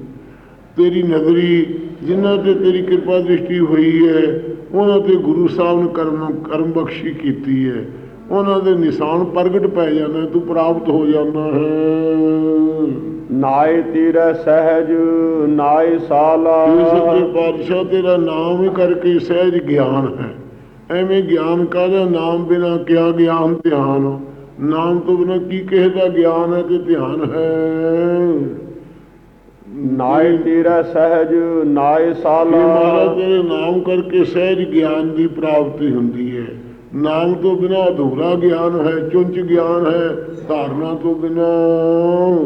ਤੇਰੀ ਨਜ਼ਰੀ ਜਿਨ੍ਹਾਂ ਤੇ ਤੇਰੀ ਕਿਰਪਾ ਦ੍ਰਿਸ਼ਟੀ ਹੋਈ ਹੈ ਉਹਨਾਂ ਤੇ ਗੁਰੂ ਸਾਹਿਬ ਨੇ ਕਰਮ ਕਰਮ ਬਖਸ਼ੀ ਕੀਤੀ ਹੈ। ਉਹਨਾਂ ਦੇ ਨਿਸ਼ਾਨ ਪ੍ਰਗਟ ਪੈ ਜਾਂਦੇ ਤੂੰ ਪ੍ਰਾਪਤ ਹੋ ਜਾਂਦਾ ਹੈ। ਨਾਇ ਤੀਰੈ ਸਹਿਜ ਨਾਇ ਸਾਲਾ। ਸੱਚੇ ਪਾਤਸ਼ਾਹ ਤੇਰਾ ਨਾਮ ਹੀ ਕਰਕੇ ਸਹਿਜ ਗਿਆਨ ਹੈ। ਐਵੇਂ ਗਿਆਨ ਕਾਹਦਾ? ਨਾਮ ਬਿਨਾ ਕਿਆ ਗਿਆਨ ਧਿਆਨ? ਨਾਮ ਤੋਂ ਬਿਨਾ ਕੀ ਕਿਸੇ ਦਾ ਗਿਆਨ ਹੈ ਤੇ ਧਿਆਨ ਹੈ? ਨਾਇ ਤੀਰੈ ਸਹਿਜ ਨਾਇ ਇਹ ਸਾਲਾ ਮਹਾਰਾਜ ਤੇਰੇ ਨਾਮ ਕਰਕੇ ਸਹਿਜ ਗਿਆਨ ਦੀ ਪ੍ਰਾਪਤੀ ਹੁੰਦੀ ਹੈ। ਨਾਮ ਤੋਂ ਬਿਨਾ ਅਧੂਰਾ ਗਿਆਨ ਹੈ ਚੁੰਚ ਗਿਆਨ ਹੈ ਧਾਰਨਾ ਤੋਂ ਬਿਨਾ।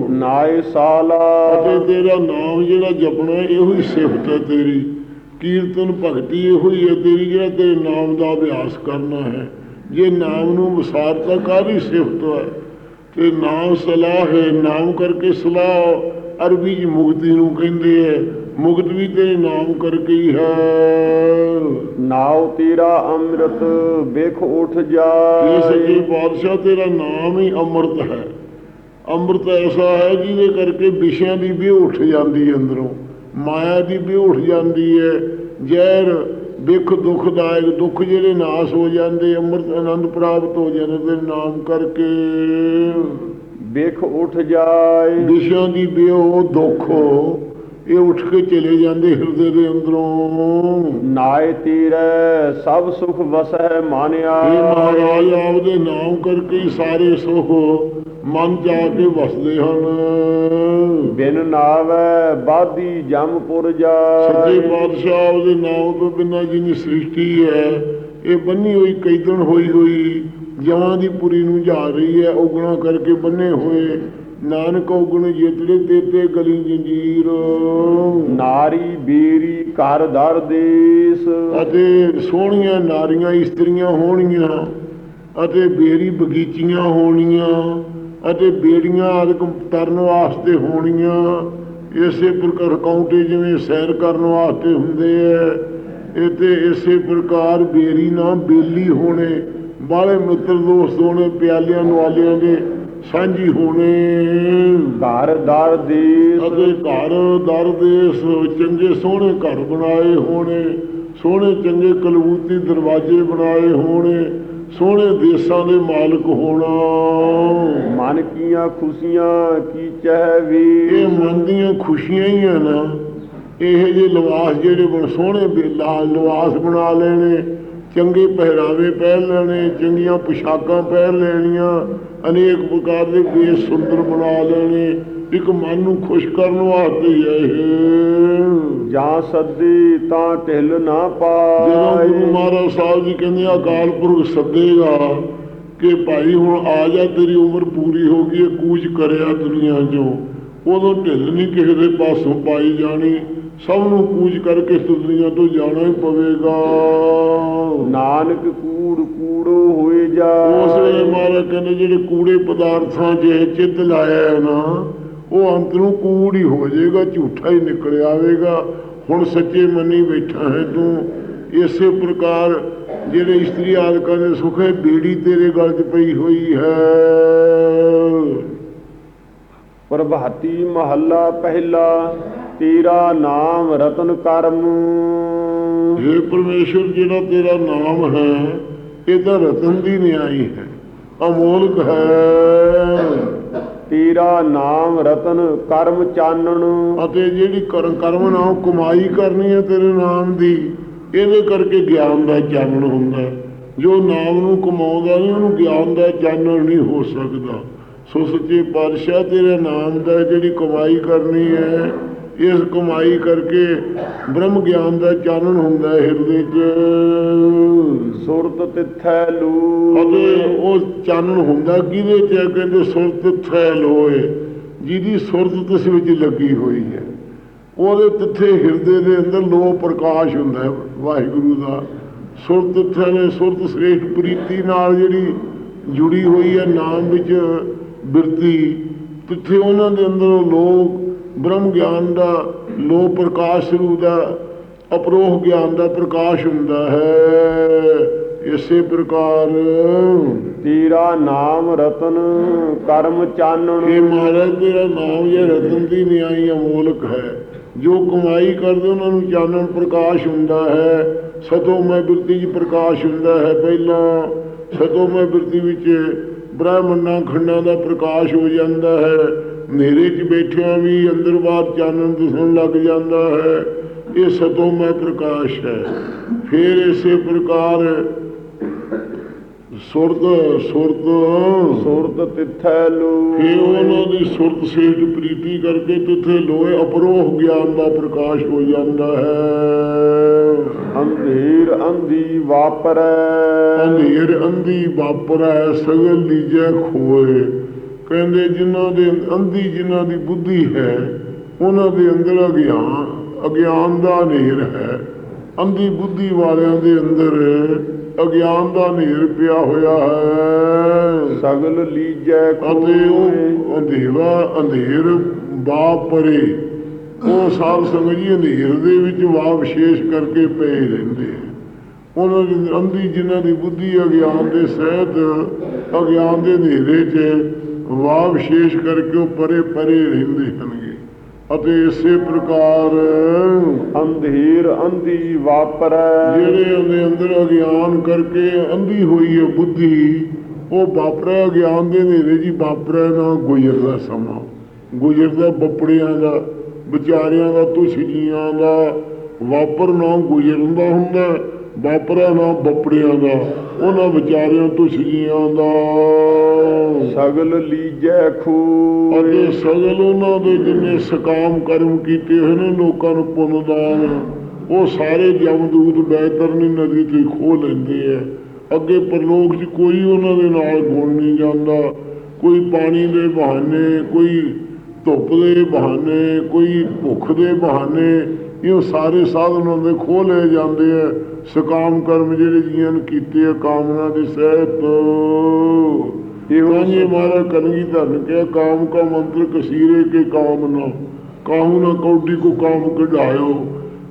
ਨਾਇ ਸਾਲਾ। ਅਤੇ ਤੇਰਾ ਨਾਮ ਜਿਹੜਾ ਜਪਣਾ ਇਹੋ ਹੀ ਸਿਫਤ ਹੈ ਤੇਰੀ। ਕੀਰਤਨ ਭਗਤੀ ਇਹੋ ਹੀ ਹੈ ਤੇਰੀ ਜਿਹੜਾ ਤੇਰੇ ਨਾਮ ਦਾ ਅਭਿਆਸ ਕਰਨਾ ਹੈ। ਜੇ ਨਾਮ ਨੂੰ ਵਿਸਾਰਤਾ ਕਾਹਦੀ ਸਿਫਤ ਹੈ? ਤੇ ਨਾਮ ਸਲਾਹ ਹੈ ਨਾਮ ਕਰਕੇ ਸਲਾਹ। ਅਰਬੀ ਚ ਮੁਕਤੀ ਨੂੰ ਕਹਿੰਦੇ ਹੈ ਮੁਕਤ ਵੀ ਤੇਰੇ ਨਾਮ ਕਰਕੇ ਹੀ ਹੈ। ਨਾਉ ਤੀਰਾ ਅੰਮ੍ਰਿਤ ਬਿਖ ਉਠ ਇਹ ਸੱਚੇ ਜਾਏ ਪਾਤਸ਼ਾਹ ਤੇਰਾ ਨਾਮ ਹੀ ਅੰਮ੍ਰਿਤ ਹੈ। ਅੰਮ੍ਰਿਤ ਐਸਾ ਹੈ ਜਿਹਦੇ ਕਰਕੇ ਵਿਸ਼ਿਆਂ ਦੀ ਵੀ ਉੱਠ ਜਾਂਦੀ ਅੰਦਰੋਂ। ਮਾਇਆ ਦੀ ਵੀ ਉੱਠ ਜਾਂਦੀ ਹੈ ਜ਼ਹਿਰ ਵਿਖ ਦੁਖਦਾਇਕ ਦੁੱਖ ਜਿਹੜੇ ਨਾਸ ਹੋ ਜਾਂਦੇ ਅੰਮ੍ਰਿਤ ਆਨੰਦ ਪ੍ਰਾਪਤ ਹੋ ਜਾਂਦੇ ਤੇਰੇ ਨਾਮ ਕਰਕੇ। ਬਿਖ ਉਠ ਜਾਏ। ਵਿਸ਼ਿਆਂ ਦੀ ਬਿਓ ਦੁੱਖ। ਇਹ ਉੱਠ ਕੇ ਚਲੇ ਜਾਂਦੇ ਹਿਰਦੇ ਦੇ ਅੰਦਰੋਂ। ਨਾਏ ਤੀਰੈ ਸਭ ਸੁਖ ਵਸੈ ਮਾਨਿਆ। ਇਹ ਮਹਾਰਾਜ ਆਪਦੇ ਨਾਮ ਕਰਕੇ ਸਾਰੇ ਸੁਖ ਮਨ ਆ ਕੇ ਵਸਦੇ ਹਨ। ਬਿਨ ਨਾਵੈ ਬਾਦੀ ਜਮਪੁਰ ਜਾਏ। ਸੱਚੇ ਪਾਤਸ਼ਾਹ ਉਹਦੇ ਨਾਮ ਤੋਂ ਬਿਨਾਂ ਜਿਹਨੀ ਸ੍ਰਿਸ਼ਟੀ ਹੈ ਇਹ ਬੰਨੀ ਹੋਈ ਕੈਦਣ ਹੋਈ ਹੋਈ। ਜਵਾਂ ਦੀ ਪੁਰੀ ਨੂੰ ਜਾ ਰਹੀ ਹੈ ਉਗਣਾ ਕਰਕੇ ਬੰਨੇ ਹੋਏ। ਨਾਨਕ ਉਗਣ ਜਿਤਲੇ ਤੇ ਗਲੀ ਜੰਜੀਰ। ਨਾਰੀ ਬੀਰੀ ਘਰ ਦਰ ਦੇਸ। ਅਤੇ ਸੋਹਣੀਆਂ ਨਾਰੀਆਂ ਇਸਤਰੀਆਂ ਹੋਣਗੀਆਂ ਅਤੇ ਬੇਰੀ ਬਗੀਚੀਆਂ ਹੋਣੀਆਂ ਅਤੇ ਬੇੜੀਆਂ ਆਦਿਕ ਤਰਨ ਵਾਸਤੇ ਹੋਣੀਆਂ ਇਸੇ ਪ੍ਰਕਾਰ ਕਾਉਂਟੇ ਜਿਵੇਂ ਸੈਰ ਕਰਨ ਵਾਸਤੇ ਹੁੰਦੇ ਐ ਇਹ ਤੇ ਇਸੇ ਪ੍ਰਕਾਰ ਬੇਰੀ ਨਾ ਬੇਲੀ ਹੋਣੇ। ਬਾਲੇ ਮਿੱਤਰ ਦੋਸਤ ਹੋਣੇ ਪਿਆਲਿਆਂ ਨਵਾਲਿਆਂ ਦੇ ਸਾਂਝੀ ਹੋਣੇ। ਘਰ ਦਰ ਦੇਸ। ਅਤੇ ਘਰ ਦਰ ਦੇਸ ਚੰਗੇ ਸੋਹਣੇ ਘਰ ਬਣਾਏ ਹੋਣੇ ਸੋਹਣੇ ਚੰਗੇ ਕਲਬੂਤੀ ਦਰਵਾਜ਼ੇ ਬਣਾਏ ਹੋਣੇ ਸੋਹਣੇ ਦੇਸਾਂ ਦੇ ਮਾਲਕ ਹੋਣਾ। ਮਨ ਕੀਆਂ ਖੁਸ਼ੀਆਂ ਕੀ ਚਹਿ ਵੀ ਇਹ ਮਨ ਦੀਆਂ ਖੁਸ਼ੀਆਂ ਹੀ ਆ ਨਾ ਇਹ ਜੇ ਲਿਬਾਸ ਜਿਹੜੇ ਬਣ ਸੋਹਣੇ ਲਿਬਾਸ ਬਣਾ ਲੈਣੇ ਚੰਗੇ ਪਹਿਰਾਵੇ ਪਹਿਨ ਲੈਣੇ ਚੰਗੀਆਂ ਪੁਸ਼ਾਕਾਂ ਪਹਿਨ ਲੈਣੀਆਂ ਅਨੇਕ ਪ੍ਰਕਾਰ ਦੇ ਵੇਸ਼ ਸੁੰਦਰ ਬਣਾ ਲੈਣੇ ਇੱਕ ਮਨ ਨੂੰ ਖੁਸ਼ ਕਰਨ ਵਾਸਤੇ ਹੀ ਇਹ। ਜਾਂ ਸੱਦੀ ਤਾਂ ਢਿੱਲ ਨਾ ਜਦੋਂ ਪਾਏ ਗੁਰੂ ਮਹਾਰਾਜ ਸਾਹਿਬ ਜੀ ਕਹਿੰਦੇ ਆ, ਅਕਾਲ ਪੁਰਖ ਸੱਦੇਗਾ ਕਿ ਭਾਈ ਹੁਣ ਆ ਜਾ ਤੇਰੀ ਉਮਰ ਪੂਰੀ ਹੋ ਗਈ ਹੈ ਕੂਚ ਕਰਿਆ ਦੁਨੀਆ 'ਚੋਂ। ਉਦੋਂ ਢਿੱਲ ਨਹੀਂ ਕਿਸੇ ਦੇ ਪਾਸੋਂ ਪਾਈ ਜਾਣੀ। ਸਭ ਨੂੰ ਕੂਚ ਕਰਕੇ ਦੁਨੀਆ ਤੋਂ ਜਾਣਾ ਹੀ ਪਵੇਗਾ। ਨਾਨਕ ਕੂੜ ਕੂੜੋ ਹੋਏ ਜਾ। ਉਸ ਵੇਲੇ ਮਹਾਰਾਜ ਕਹਿੰਦੇ ਜਿਹੜੇ ਕੂੜੇ ਪਦਾਰਥਾਂ ਇਹ ਚਿੱਤ ਲਾਇਆ ਨਾ ਉਹ ਅੰਤ ਨੂੰ ਕੂੜ ਹੀ ਹੋ ਜਾਏਗਾ ਝੂਠਾ ਹੀ ਨਿਕਲ ਆਵੇਗਾ। ਹੁਣ ਸੱਚੇ ਮੰਨੀ ਬੈਠਾ ਹੈ ਤੂੰ। ਇਸੇ ਪ੍ਰਕਾਰ ਜਿਹੜੇ ਇਸਤਰੀ ਆਦਿਕਾਂ ਦੇ ਸੁਖ ਬੀੜੀ ਤੇਰੇ ਗਲ 'ਚ ਪਈ ਹੋਈ ਹੈ। ਪ੍ਰਭਾਤੀ ਮਹੱਲਾ ਪਹਿਲਾ। ਤੇਰਾ ਨਾਮ ਰਤਨ ਕਰਮ। हे ਪਰਮੇਸ਼ਰ ਜਿਹੜਾ ਤੇਰਾ ਨਾਮ ਹੈ ਇਹ ਤਾਂ ਰਤਨ ਦੀ ਨਿਆਈ ਹੈ ਅਮੋਲਕ ਹੈ। ਤੇਰਾ ਨਾਮ ਰਤਨ ਕਰਮ ਚਾਨਣ। ਅਤੇ ਜਿਹੜੀ ਕਰ ਕਰਮ ਨਾਲ ਕਮਾਈ ਕਰਨੀ ਹੈ ਤੇਰੇ ਨਾਮ ਦੀ ਇਹਦੇ ਕਰਕੇ ਗਿਆਨ ਦਾ ਚਾਨਣ ਹੁੰਦਾ ਹੈ। ਜੋ ਨਾਮ ਨੂੰ ਕਮਾਉਂਦਾ ਨਹੀਂ ਉਹਨੂੰ ਗਿਆਨ ਦਾ ਚਾਨਣ ਨਹੀਂ ਹੋ ਸਕਦਾ। ਸੋ ਸੱਚੇ ਪਾਤਸ਼ਾਹ ਤੇਰੇ ਨਾਮ ਦਾ ਜਿਹੜੀ ਕਮਾਈ ਕਰਨੀ ਹੈ ਇਸ ਕਮਾਈ ਕਰਕੇ ਬ੍ਰਹਮ ਗਿਆਨ ਦਾ ਚਾਨਣ ਹੁੰਦਾ ਹੈ ਹਿਰਦੇ 'ਚ। ਸੁਰਤ ਤਿੱਥੈ ਲੂ। ਅਤੇ ਉਹ ਚਾਨਣ ਹੁੰਦਾ ਕਿਹਦੇ 'ਚ? ਕਹਿੰਦੇ ਸੁਰਤ ਥੈ ਲੋਏ ਜਿਹਦੀ ਸੁਰਤ ਤਿਸ ਵਿੱਚ ਲੱਗੀ ਹੋਈ ਹੈ। ਉਹਦੇ ਤਿੱਥੇ ਹਿਰਦੇ ਦੇ ਅੰਦਰ ਲੋ ਪ੍ਰਕਾਸ਼ ਹੁੰਦਾ ਹੈ ਵਾਹਿਗੁਰੂ ਦਾ। ਸੁਰਤ ਥੈ ਨੇ ਸੁਰਤ ਸ੍ਰੇਸ਼ਟ ਪ੍ਰੀਤੀ ਨਾਲ ਜਿਹੜੀ ਜੁੜੀ ਹੋਈ ਹੈ ਨਾਮ ਵਿੱਚ ਬਿਰਤੀ ਤਿੱਥੇ ਉਹਨਾਂ ਦੇ ਅੰਦਰ ਲੋਕ ਬ੍ਰਹਮ ਗਿਆਨ ਦਾ ਲੋ ਪ੍ਰਕਾਸ਼ ਰੂਪ ਦਾ ਅਪਰੋਹ ਗਿਆਨ ਦਾ ਪ੍ਰਕਾਸ਼ ਹੁੰਦਾ ਹੈ। ਇਸੇ ਪ੍ਰਕਾਰ ਤੇਰਾ ਨਾਮ ਰਤਨ ਕਰਮ ਚਾਨਣ। ਇਹ ਮਹਾਰਾਜ ਤੇਰਾ ਨਾਮ ਇਹ ਰਤਨ ਦੀ ਨਿਆਈ ਅਮੋਲਕ ਹੈ। ਜੋ ਕਮਾਈ ਕਰਦੇ ਉਹਨਾਂ ਨੂੰ ਚਾਨਣ ਪ੍ਰਕਾਸ਼ ਹੁੰਦਾ ਹੈ। ਸਤੋ ਮੈਂ ਬਿਰਤੀ ਪ੍ਰਕਾਸ਼ ਹੁੰਦਾ ਹੈ। ਪਹਿਲਾਂ ਸਤੋ ਮੈਂ ਬਿਰਤੀ ਵਿੱਚ ਬ੍ਰਹਮੰਡਾਂ ਖੰਡਾਂ ਦਾ ਪ੍ਰਕਾਸ਼ ਹੋ ਜਾਂਦਾ ਹੈ। ਹਨੇਰੇ 'ਚ ਬੈਠਿਆਂ ਵੀ ਅੰਦਰ ਬਾਹਰ ਚਾਨਣ ਦਿਸਣ ਲੱਗ ਜਾਂਦਾ ਹੈ। ਇਹ ਸਤੋ ਮੈਂ ਪ੍ਰਕਾਸ਼ ਹੈ। ਫਿਰ ਇਸੇ ਪ੍ਰਕਾਰ ਸੁਰਤ ਸੁਰਤ। ਸੁਰਤ ਤਿੱਥੈ ਲੂ। ਫਿਰ ਉਹਨਾਂ ਦੀ ਸੁਰਤ ਸੇਠ ਪ੍ਰੀਤੀ ਕਰਕੇ ਤਿੱਥੇ ਲੋਏ ਅਪਰੋਹ ਗਿਆਨ ਦਾ ਪ੍ਰਕਾਸ਼ ਹੋ ਜਾਂਦਾ ਹੈ। ਅੰਧੇਰ ਅੰਧੀ ਵਾਪਰੈ। ਅੰਧੇਰ ਅੰਧੀ ਵਾਪਰੈ ਸਗਲ ਲੀਜੈ ਖੋਏ। ਕਹਿੰਦੇ ਜਿਨ੍ਹਾਂ ਦੇ ਅੰਧੀ ਜਿਨ੍ਹਾਂ ਦੀ ਬੁੱਧੀ ਹੈ ਉਹਨਾਂ ਦੇ ਅੰਦਰ ਅਗਿਆਨ ਅਗਿਆਨ ਦਾ ਹਨੇਰ ਹੈ। ਅੰਧੀ ਬੁੱਧੀ ਵਾਲਿਆਂ ਦੇ ਅੰਦਰ ਅਗਿਆਨ ਦਾ ਹਨੇਰ ਪਿਆ ਹੋਇਆ ਹੈ। ਸਗਲ ਲੀਜੈ ਅਤੇ ਉਹ ਅੰਧੇਰਾ ਅੰਧੇਰ ਬਾਪ ਪਰੇ। ਉਹ ਸਾਧ ਸੰਗਤ ਜੀ ਅੰਧੇਰ ਦੇ ਵਿੱਚ ਵਾ ਵਿਸ਼ੇਸ਼ ਕਰਕੇ ਪਏ ਰਹਿੰਦੇ। ਉਹਨਾਂ ਦੀ ਅੰਧੀ ਜਿਨ੍ਹਾਂ ਦੀ ਬੁੱਧੀ ਅਗਿਆਨ ਦੇ ਸਹਿਤ ਅਗਿਆਨ ਦੇ ਹਨੇਰੇ 'ਚ ਵਾ ਵਿਸ਼ੇਸ਼ ਕਰਕੇ ਉਹ ਪਰੇ ਪਰੇ ਰਹਿੰਦੇ ਹਨਗੇ ਅਤੇ ਇਸੇ ਪ੍ਰਕਾਰ ਅੰਧੇਰ ਅੰਧੀ ਵਾਪਰੈ। ਜਿਹੜੇ ਉਹਦੇ ਅੰਦਰ ਅਗਿਆਨ ਕਰਕੇ ਅੰਧੀ ਹੋਈ ਹੈ ਬੁੱਧੀ ਉਹ ਵਾਪਰਿਆ ਗਿਆਨ ਦੇ ਹਨੇਰੇ ਜੀ ਵਾਪਰਿਆ ਨਾ ਗੁਜ਼ਰਦਾ ਸਮਾਂ। ਗੁਜ਼ਰਦਾ ਬੱਪੜਿਆਂ ਦਾ ਵਿਚਾਰਿਆਂ ਦਾ ਤੁਛ ਜੀਆਂ ਦਾ ਵਾਪਰ ਨਾ ਗੁਜ਼ਰਨ ਦਾ ਹੁੰਦਾ। ਵਾਪਰਾ ਨਾ ਬੱਪੜਿਆਂ ਦਾ ਉਹਨਾਂ ਵਿਚਾਰਿਆਂ ਤੁਛ ਜੀਆਂ ਦਾ। ਸਗਲ ਲੀਜੈ ਖੂਰ ਅਤੇ ਸਗਲ ਉਹਨਾਂ ਦੇ ਜਿੰਨੇ ਸਕਾਮ ਕਰਮ ਕੀਤੇ ਹੋਏ ਨੇ ਲੋਕਾਂ ਨੂੰ ਪੁੰਨ ਦਾਨ ਉਹ ਸਾਰੇ ਜਮਦੂਤ ਬੈਤਰਨੀ ਨਦੀ ਤੇ ਖੋ ਲੈਂਦੇ ਆ। ਅੱਗੇ ਪਰਲੋਕ 'ਚ ਕੋਈ ਉਹਨਾਂ ਦੇ ਨਾਲ ਗੁਣ ਨਹੀਂ ਜਾਂਦਾ। ਕੋਈ ਪਾਣੀ ਦੇ ਬਹਾਨੇ ਕੋਈ ਧੁੱਪ ਦੇ ਬਹਾਨੇ ਕੋਈ ਭੁੱਖ ਦੇ ਬਹਾਨੇ ਇਹ ਸਾਰੇ ਸਾਧਨ ਉਹਦੇ ਖੋ ਲਏ ਜਾਂਦੇ ਆ। ਸਕਾਮ ਕਰਮ ਜਿਹੜੇ ਜੀਆਂ ਨੇ ਕੀਤੇ ਆ ਕਾਮਨਾ ਦੇ ਸਹਿਤ। ਇਹੋ ਹਾਂਜੀ ਮਹਾਰਾਜ ਕਲਗੀ ਧਰਨ ਕੇ ਕਾਮ ਕਾ ਮੰਤਰ ਕਸੀਰੇ ਕੇ ਕਾਮ ਨਾ। ਕਾਹੂ ਨਾ ਕੌਡੀ ਕੋ ਕਾਮ ਕਢਾਇਓ।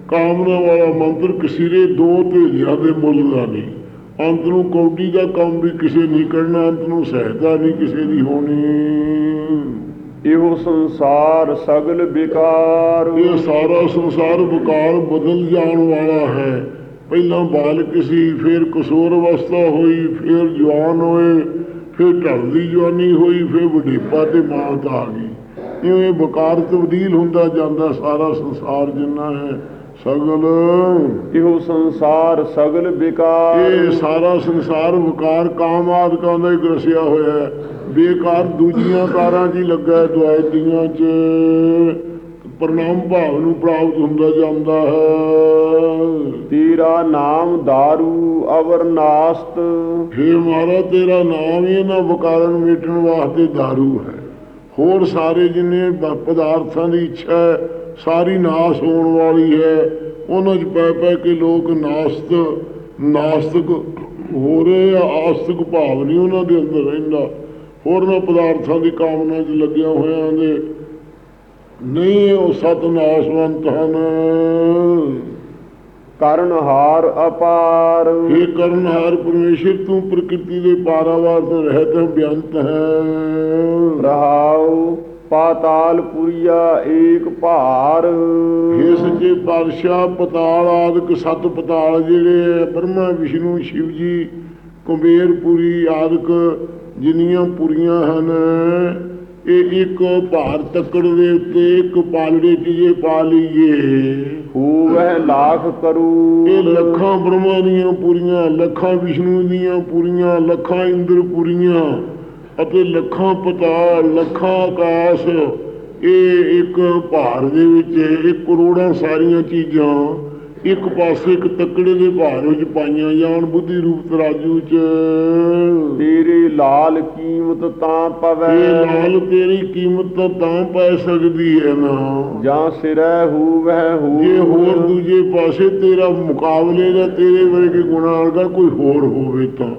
ਕਾਮਨਾ ਵਾਲਾ ਮੰਤਰ ਕਸੀਰੇ ਦੋ ਢੇਲਿਆਂ ਦੇ ਮੁੱਲ ਦਾ ਨਹੀਂ ਅੰਤ ਨੂੰ ਕੌਡੀ ਦਾ ਕੰਮ ਵੀ ਕਿਸੇ ਨਹੀਂ ਕਰਨਾ ਅੰਤ ਨੂੰ ਸਹਾਇਤਾ ਨਹੀਂ ਕਿਸੇ ਦੀ ਹੋਣੀ। ਇਹੋ ਸੰਸਾਰ ਸਗਲ ਵਿਕਾਰ। ਇਹ ਸਾਰਾ ਸੰਸਾਰ ਵਿਕਾਰ ਬਦਲ ਜਾਣ ਵਾਲਾ ਹੈ। ਪਹਿਲਾਂ ਬਾਲਕ ਸੀ ਫਿਰ ਕਿਸ਼ੋਰ ਅਵਸਥਾ ਹੋਈ ਫਿਰ ਜਵਾਨ ਹੋਏ ਫਿਰ ਢਲਦੀ ਜਵਾਨੀ ਹੋਈ ਫਿਰ ਵਡੇਪਾ ਤੇ ਮੌਤ ਆ ਗਈ। ਇਵੇਂ ਵਿਕਾਰ ਤਬਦੀਲ ਹੁੰਦਾ ਜਾਂਦਾ ਸਾਰਾ ਸੰਸਾਰ ਜਿੰਨਾ ਹੈ ਸਗਲ। ਇਹੋ ਸੰਸਾਰ ਸਗਲ ਵਿਕਾਰ ਇਹ ਸਾਰਾ ਸੰਸਾਰ ਵਿਕਾਰ ਕਾਮ ਆਦਿਕਾਂ ਦਾ ਹੀ ਗਰਸਿਆ ਹੋਇਆ ਹੈ। ਬੇਕਾਰ ਦੂਜੀਆਂ ਕਾਰਾਂ 'ਚ ਹੀ ਲੱਗਾ ਹੈ, ਦੁਆਇਤੀਆਂ 'ਚ। ਪ੍ਰਣਾਮ ਭਾਵ ਨੂੰ ਪ੍ਰਾਪਤ ਹੁੰਦਾ ਜਾਂਦਾ ਹੈ ਤੇਰਾ ਨਾਮ दारू ਅਵਰ ਨਾਸਤ ਹੇ ਮਾਰਾ ਤੇਰਾ ਨਾਮ ਹੀ ਇਹਨਾਂ ਵਿਕਾਰਨ ਮਿਟਣ ਵਾਸਤੇ दारू ਹੈ ਹੋਰ ਸਾਰੇ ਜਿੰਨੇ ਪ- ਪਦਾਰਥਾਂ ਦੀ ਇੱਛਾ ਹੈ ਸਾਰੀ ਨਾਸ ਹੋਣ ਵਾਲੀ ਹੈ ਉਹਨਾਂ 'ਚ ਪੈ ਪੈ ਕੇ ਲੋਕ ਨਾਸਤ ਨਾਸਤਕ ਹੋ ਰਹੇ ਆ ਆਸਤਕ ਭਾਵ ਨਹੀਂ ਉਹਨਾਂ ਦੇ ਅੰਦਰ ਰਹਿੰਦਾ ਹੋਰਨਾਂ ਪਦਾਰਥਾਂ ਦੀ ਕਾਮਨਾ 'ਚ ਲੱਗਿਆ ਹੋਇਆਂ ਦੇ ਨਹੀਂ ਉਹ ਸਤ ਨਾਸਵੰਤ ਹਨ। ਕਰਨ ਹਾਰ ਅਪਾਰ। हे ਕਰਨਹਾਰ ਪਰਮੇਸ਼ਰ ਤੂੰ ਪ੍ਰਕਿਰਤੀ ਦੇ ਪਾਰਾਵਾਰ ਤੋਂ ਰਹਿਤ ਹੈ ਬੇਅੰਤ ਹੈ। ਰਹਾਉ ਪਾਤਾਲ ਪੁਰੀਆ ਏਕ ਭਾਰ। हे ਸੱਚੇ ਪਾਤਸ਼ਾਹ ਪਤਾਲ ਆਦਿਕ ਸੱਤ ਪਤਾਲ ਜਿਹੜੇ ਹੈ ਬ੍ਰਹਮਾ ਵਿਸ਼ਨੂੰ ਸ਼ਿਵ ਜੀ ਕੁਬੇਰਪੁਰੀ ਆਦਿਕ ਜਿੰਨੀਆਂ ਪੁਰੀਆਂ ਹਨ। ਇਹ ਇੱਕ ਭਾਰ ਤੱਕੜ ਦੇ ਉੱਤੇ ਇੱਕ ਪਾਲੜੇ 'ਚ ਜੇ ਪਾ ਲਈਏ। ਹੋਵਹਿ ਲਾਖ ਕਰੂ ਇਹ ਲੱਖਾਂ ਬ੍ਰਹਮਾ ਦੀਆਂ ਪੁਰੀਆਂ ਲੱਖਾਂ ਵਿਸ਼ਨੂੰ ਦੀਆਂ ਪੁਰੀਆਂ ਲੱਖਾਂ ਇੰਦਰ ਪੁਰੀਆਂ ਅਤੇ ਲੱਖਾਂ ਪਤਾਲ ਲੱਖਾਂ ਆਕਾਸ਼। ਇਹ ਇੱਕ ਭਾਰ ਦੇ ਵਿੱਚ ਇਹ ਕਰੋੜਾਂ ਸਾਰੀਆਂ ਚੀਜ਼ਾਂ ਇੱਕ ਪਾਸੇ ਇੱਕ ਤੱਕੜੇ ਦੇ ਭਾਰ ਵਿੱਚ ਪਾਈਆਂ ਜਾਣ ਬੁੱਧੀ ਰੂਪ ਤਰਾਜੂ 'ਚ। ਤੇਰੇ ਲਾਲ ਕੀਮਤ ਤਾਂ ਪਵੈ। ਇਹ ਨਾਲ ਤੇਰੀ ਕੀਮਤ ਤਾਂ ਪੈ ਸਕਦੀ ਹੈ ਨਾ। ਜਾਂ ਸਿਰੈ ਹੋਵਹਿ ਹੋ ਜੇ ਹੋਰ ਦੂਜੇ ਪਾਸੇ ਤੇਰਾ ਮੁਕਾਬਲੇ ਦਾ ਤੇਰੇ ਵਰਗੇ ਗੁਣਾ ਵਾਲਾ ਕੋਈ ਹੋਰ ਹੋਵੇ ਤਾਂ।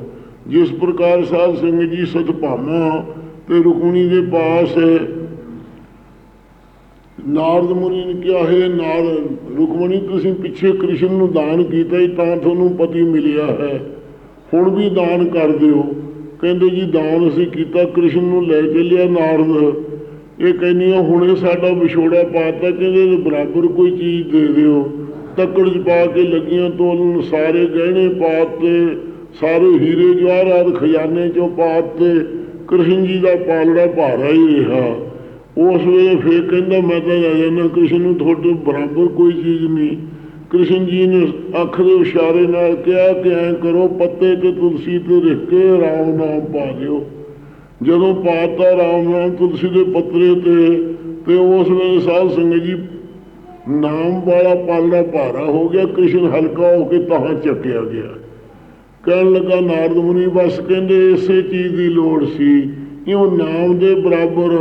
ਜਿਸ ਪ੍ਰਕਾਰ ਸਾਧ ਸਿੰਘ ਜੀ ਸਤਭਾਮਾ ਤੇ ਰੁਕਮਣੀ ਦੇ ਪਾਸ ਨਾਰਦ ਮੁਨੀ ਨੇ ਕਿਹਾ, ਹੈ ਨਾਲ ਰੁਕਮਣੀ ਤੁਸੀਂ ਪਿੱਛੇ ਕ੍ਰਿਸ਼ਨ ਨੂੰ ਦਾਨ ਕੀਤਾ ਹੀ ਤਾਂ ਤੁਹਾਨੂੰ ਪਤੀ ਮਿਲਿਆ ਹੈ। ਹੁਣ ਵੀ ਦਾਨ ਕਰ ਦਿਓ। ਕਹਿੰਦੇ ਜੀ, ਦਾਨ ਅਸੀਂ ਕੀਤਾ, ਕ੍ਰਿਸ਼ਨ ਨੂੰ ਲੈ ਚੱਲਿਆ ਨਾਰਦ। ਇਹ ਕਹਿੰਦੀਆਂ ਹੁਣੇ ਸਾਡਾ ਵਿਛੋੜਾ ਪਾਤਾ, ਕਹਿੰਦੇ ਇਹਦੇ ਬਰਾਬਰ ਕੋਈ ਚੀਜ਼ ਦੇ ਦਿਓ। ਤੱਕੜ 'ਚ ਪਾ ਕੇ ਲੱਗੀਆਂ ਤੋਂ ਸਾਰੇ ਗਹਿਣੇ ਪਾਤੇ, ਸਾਰੇ ਹੀਰੇ ਜਵਾਹਰਾਤ ਖਜ਼ਾਨੇ 'ਚੋਂ ਪਾਤੇ। ਕ੍ਰਿਸ਼ਨ ਜੀ ਦਾ ਪਾਲੜਾ ਭਾਰਾ ਹੀ ਰਿਹਾ। ਉਸ ਵੇਲੇ ਫੇਰ ਕਹਿੰਦਾ, ਮੈਂ ਤਾਂ ਲੈ ਜਾਣਾ ਕ੍ਰਿਸ਼ਨ ਨੂੰ ਤੁਹਾਡੇ ਬਰਾਬਰ ਕੋਈ ਚੀਜ਼ ਨਹੀਂ। ਕ੍ਰਿਸ਼ਨ ਜੀ ਨੇ ਅੱਖ ਦੇ ਇਸ਼ਾਰੇ ਨਾਲ ਕਿਹਾ ਕਿ ਐਂ ਕਰੋ, ਪੱਤੇ ਤੇ ਤੁਲਸੀ ਤੇ ਲਿਖ ਕੇ ਰਾਮ ਨਾਮ ਪਾ ਦਿਓ। ਜਦੋਂ ਪਾਤਾ ਰਾਮ ਨਾਮ ਤੁਲਸੀ ਦੇ ਪੱਤਰੇ ਤੇ ਤੇ ਉਸ ਵੇਲੇ ਸਾਧ ਸੰਗਤ ਜੀ ਨਾਮ ਵਾਲਾ ਪਾਲਣਾ ਭਾਰਾ ਹੋ ਗਿਆ। ਕ੍ਰਿਸ਼ਨ ਹਲਕਾ ਹੋ ਕੇ ਤਾਂ ਚੱਕਿਆ ਗਿਆ। ਕਹਿਣ ਲੱਗਾ, ਨਾਰਦ ਮੁਨੀ, ਬਸ ਕਹਿੰਦੇ, ਇਸੇ ਚੀਜ਼ ਦੀ ਲੋੜ ਸੀ। ਕਿਉਂ ਨਾਮ ਦੇ ਬਰਾਬਰ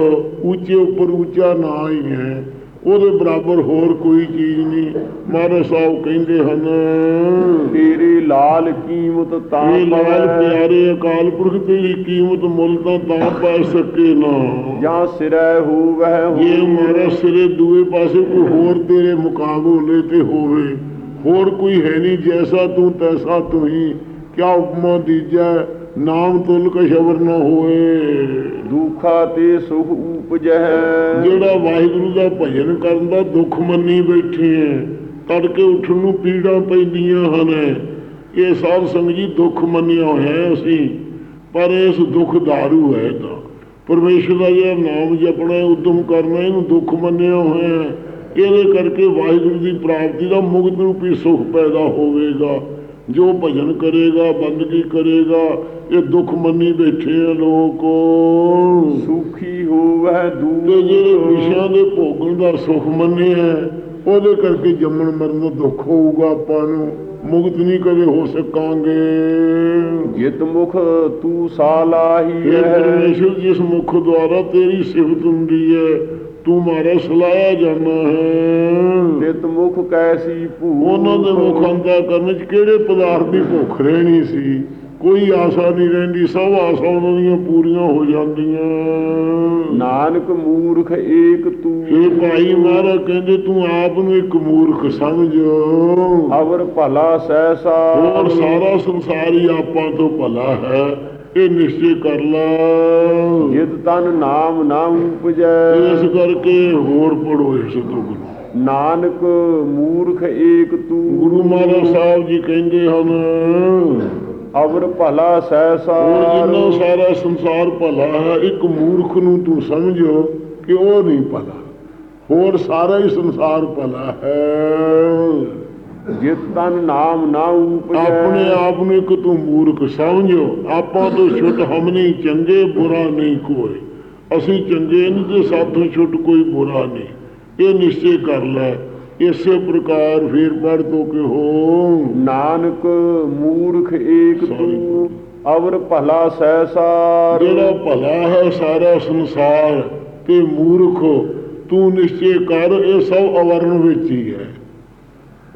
ਉੱਚੇ ਉੱਪਰ ਉੱਚਾ ਨਾ ਹੀ ਹੈ। ਉਹਦੇ ਬਰਾਬਰ ਹੋਰ ਕੋਈ ਚੀਜ਼ ਨਹੀਂ। ਮਹਾਰਾਜ ਸਾਹਿਬ ਕਹਿੰਦੇ ਹਨ ਤੇਰੀ ਲਾਲ ਕੀਮਤ ਤਾਂ ਇਹ ਲਾਲ ਪਿਆਰੇ ਅਕਾਲ ਪੁਰਖ ਤੇਰੀ ਕੀਮਤ ਮੁੱਲ ਤਾਂ ਤਾਂ ਪੈ ਸਕੇ ਨਾ। ਜਾਂ ਸਿਰੈ ਹੋਵਹਿ ਹੋ ਮਾਰਾ ਸਿਰੇ ਦੂਏ ਪਾਸੇ ਕੋਈ ਹੋਰ ਤੇਰੇ ਮੁਕਾਬਲੇ ਤੇ ਹੋਵੇ ਹੋਰ ਕੋਈ ਹੈ ਨਹੀਂ ਜੈਸਾ ਤੂੰ ਤੈਸਾ ਤੂੰ ਹੀ। ਕਿਆ ਉਪਮਾ ਦੀਜੈ? ਨਾਮ ਤੁਲ ਕਾ ਸ਼ਬਰ ਨਾ ਹੋਏ। ਦੁਖਾ ਤੇ ਸੁਖ ਉਪਜਹਿ। ਜਿਹੜਾ ਵਾਹਿਗੁਰੂ ਦਾ ਭਜਨ ਕਰਨ ਦਾ ਦੁੱਖ ਮੰਨੀ ਬੈਠੇ ਹੈ ਤੜਕੇ ਉੱਠਣ ਨੂੰ ਪੀੜਾਂ ਪੈਂਦੀਆਂ ਹਨ। ਇਹ ਸਾਧ ਸੰਗਤ ਜੀ ਦੁੱਖ ਮੰਨਿਆ ਹੋਇਆ ਅਸੀਂ ਪਰ ਇਸ ਦੁੱਖ दारू ਹੈ ਤਾਂ। ਪਰਮੇਸ਼ਰ ਦਾ ਜਿਹੜਾ ਨਾਮ ਜਪਣਾ ਉਦਮ ਕਰਨਾ ਇਹਨੂੰ ਦੁੱਖ ਮੰਨਿਆ ਹੋਇਆ ਇਹਦੇ ਕਰਕੇ ਵਾਹਿਗੁਰੂ ਦੀ ਪ੍ਰਾਪਤੀ ਦਾ ਮੁਕਤ ਰੂਪੀ ਸੁਖ ਪੈਦਾ ਹੋਵੇਗਾ। ਜੋ ਭਜਨ ਕਰੇਗਾ ਬੰਦਗੀ ਕਰੇਗਾ ਇਹ ਦੁੱਖ ਮੰਨੀ ਬੈਠੇ ਆ ਲੋਕ। ਸੁਖੀ ਹੋਵੇ ਤੇ ਜਿਹੜੇ ਦੂਰ ਵਿਸ਼ਿਆਂ ਦੇ ਭੋਗਣ ਦਾ ਸੁਖ ਮੰਨਿਆ ਉਹਦੇ ਕਰਕੇ ਜੰਮਣ ਮਰਨ ਦਾ ਦੁੱਖ ਹੋਊਗਾ ਆਪਾਂ ਨੂੰ। ਮੁਕਤ ਨਹੀਂ ਕਦੇ ਹੋ ਸਕਾਂਗੇ। ਜਿਤ ਮੁਖ ਤੂੰ ਸਾਲਾਹੀ ਹੈ। ਪਰਮੇਸ਼ਰ ਜਿਸ ਮੁਖ ਦੁਆਰਾ ਤੇਰੀ ਸਿਫਤ ਹੁੰਦੀ ਹੈ। ਤੂੰ ਮਾਰਾ ਸਲਾਇਆ ਜਾਣਾ ਹੈ। ਜਿਤ ਮੁਖ ਕੈਸੀ ਭੂਖ। ਉਹਨਾਂ ਦੇ ਮੁਖ ਅੰਦਰ ਕਰਨ ਚ ਕਿਹੜੇ ਪਦਾਰਥ ਦੀ ਭੁੱਖ ਰਹਿਣੀ ਸੀ? ਕੋਈ ਆਸਾ ਨਹੀਂ ਰਹਿੰਦੀ ਸਭ ਆਸਾਂ ਉਹਨਾਂ ਦੀਆਂ ਪੂਰੀਆਂ ਹੋ ਜਾਂਦੀਆਂ। ਨਾਨਕ ਮੂਰਖ ਏਕ ਤੂੰ। ਇਹ ਭਾਈ ਮਹਾਰਾਜ ਕਹਿੰਦੇ ਤੂੰ ਆਪ ਨੂੰ ਇੱਕ ਮੂਰਖ ਸਮਝ। ਅਵਰ ਭਲਾ ਸਹਿਸਾ ਹੋਰ ਸਾਰਾ ਸੰਸਾਰ ਹੀ ਆਪਾਂ ਤੋਂ ਭਲਾ ਹੈ ਇਹ ਨਿਸ਼ਚੈ ਕਰ ਲਾ। ਜਿਤ ਤਨ ਨਾਮ ਨਾ ਉਪਜੈ। ਇਸ ਕਰਕੇ ਹੋਰ ਪੜੋ ਇਸ ਤੋਂ ਗੁਰੂ ਨਾਨਕ ਮੂਰਖ ਏਕ ਤੂੰ। ਗੁਰੂ ਮਹਾਰਾਜ ਸਾਹਿਬ ਜੀ ਕਹਿੰਦੇ ਹਨ ਅਵਰ ਭਲਾ ਸਹਿਸਾ ਹੋਰ ਜਿੰਨਾ ਸਾਰਾ ਸੰਸਾਰ ਭਲਾ ਹੈ ਇੱਕ ਮੂਰਖ ਨੂੰ ਤੂੰ ਸਮਝੋ ਕਿ ਉਹ ਨਹੀਂ ਭਲਾ। ਹੋਰ ਸਾਰਾ ਹੀ ਸੰਸਾਰ ਭਲਾ ਹੈ। ਜਿਤ ਤਨ ਨਾਮ ਨਾ ਉਪਜੈ। ਆਪਣੇ ਆਪ ਨੂੰ ਇੱਕ ਤੂੰ ਮੂਰਖ ਸਮਝੋ ਆਪਾਂ ਤੋਂ ਛੁੱਟ ਹਮ ਨਹੀਂ ਚੰਗੇ ਬੁਰਾ ਨਹੀਂ ਕੋਈ। ਅਸੀਂ ਚੰਗੇ ਨਹੀਂ ਤੇ ਸਾਥੋਂ ਛੁੱਟ ਕੋਈ ਬੁਰਾ ਨਹੀਂ। ਇਹ ਨਿਸ਼ਚੈ ਕਰ ਲੈ। ਇਸੇ ਪ੍ਰਕਾਰ ਫੇਰ ਪੜ ਤੋ ਕਿ ਹੋ ਨਾਨਕ ਮੂਰਖ ਏਕ. ਤੂੰ ਅਵਰ ਭਲਾ ਸਹਿਸਾਰ ਜਿਹੜਾ ਭਲਾ ਹੈ ਸਾਰਾ ਸੰਸਾਰ ਤੇ ਮੂਰਖ ਤੂੰ ਨਿਸ਼ਚੈ ਕਰ ਇਹ ਸਭ ਅਵਰਨ ਵਿੱਚ ਹੀ ਹੈ।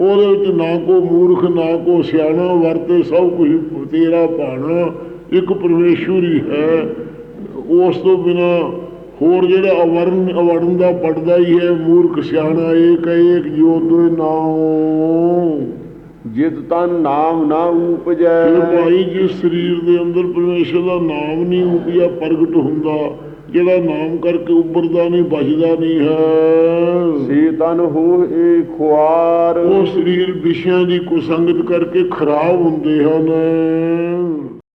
ਉਹਦੇ ਵਿੱਚ ਨਾ ਕੋ ਮੂਰਖ ਨਾ ਕੋ ਸਿਆਣਾ ਵਰਤੇ ਸਭ ਕੁਝ ਤੇਰਾ ਭਾਣਾ ਇੱਕ ਪਰਮੇਸ਼ਵਰ ਹੀ ਹੈ। ਉਸ ਤੋਂ ਬਿਨਾ ਹੋਰ ਜਿਹੜਾ ਅਵਰਨ ਅਵਰਨ ਦਾ ਪੜਦਾ ਹੀ ਹੈ ਮੂਰਖ ਸਿਆਣਾ ਏਕ ਏਕ ਜੋਤ ਨਾਉ ਜਿਤ ਤਨ ਨਾਮ ਨਾ ਉਪਜੈ। ਭਾਈ ਜਿਸ ਸਰੀਰ ਦੇ ਅੰਦਰ ਪਰਮੇਸ਼ਰ ਦਾ ਨਾਮ ਨਹੀਂ ਉਪਜਿਆ ਪ੍ਰਗਟ ਹੁੰਦਾ ਜਿਹੜਾ ਨਾਮ ਕਰਕੇ ਉੱਭਰਦਾ ਨਹੀਂ ਬਚਦਾ ਨਹੀਂ ਹੈ। ਸੇ ਤਨ ਹੋ ਏ ਖੁਆਰ। ਉਹ ਸਰੀਰ ਵਿਸ਼ਿਆਂ ਦੀ ਕੁਸੰਗਤ ਕਰਕੇ ਖਰਾਬ ਹੁੰਦੇ ਹਨ।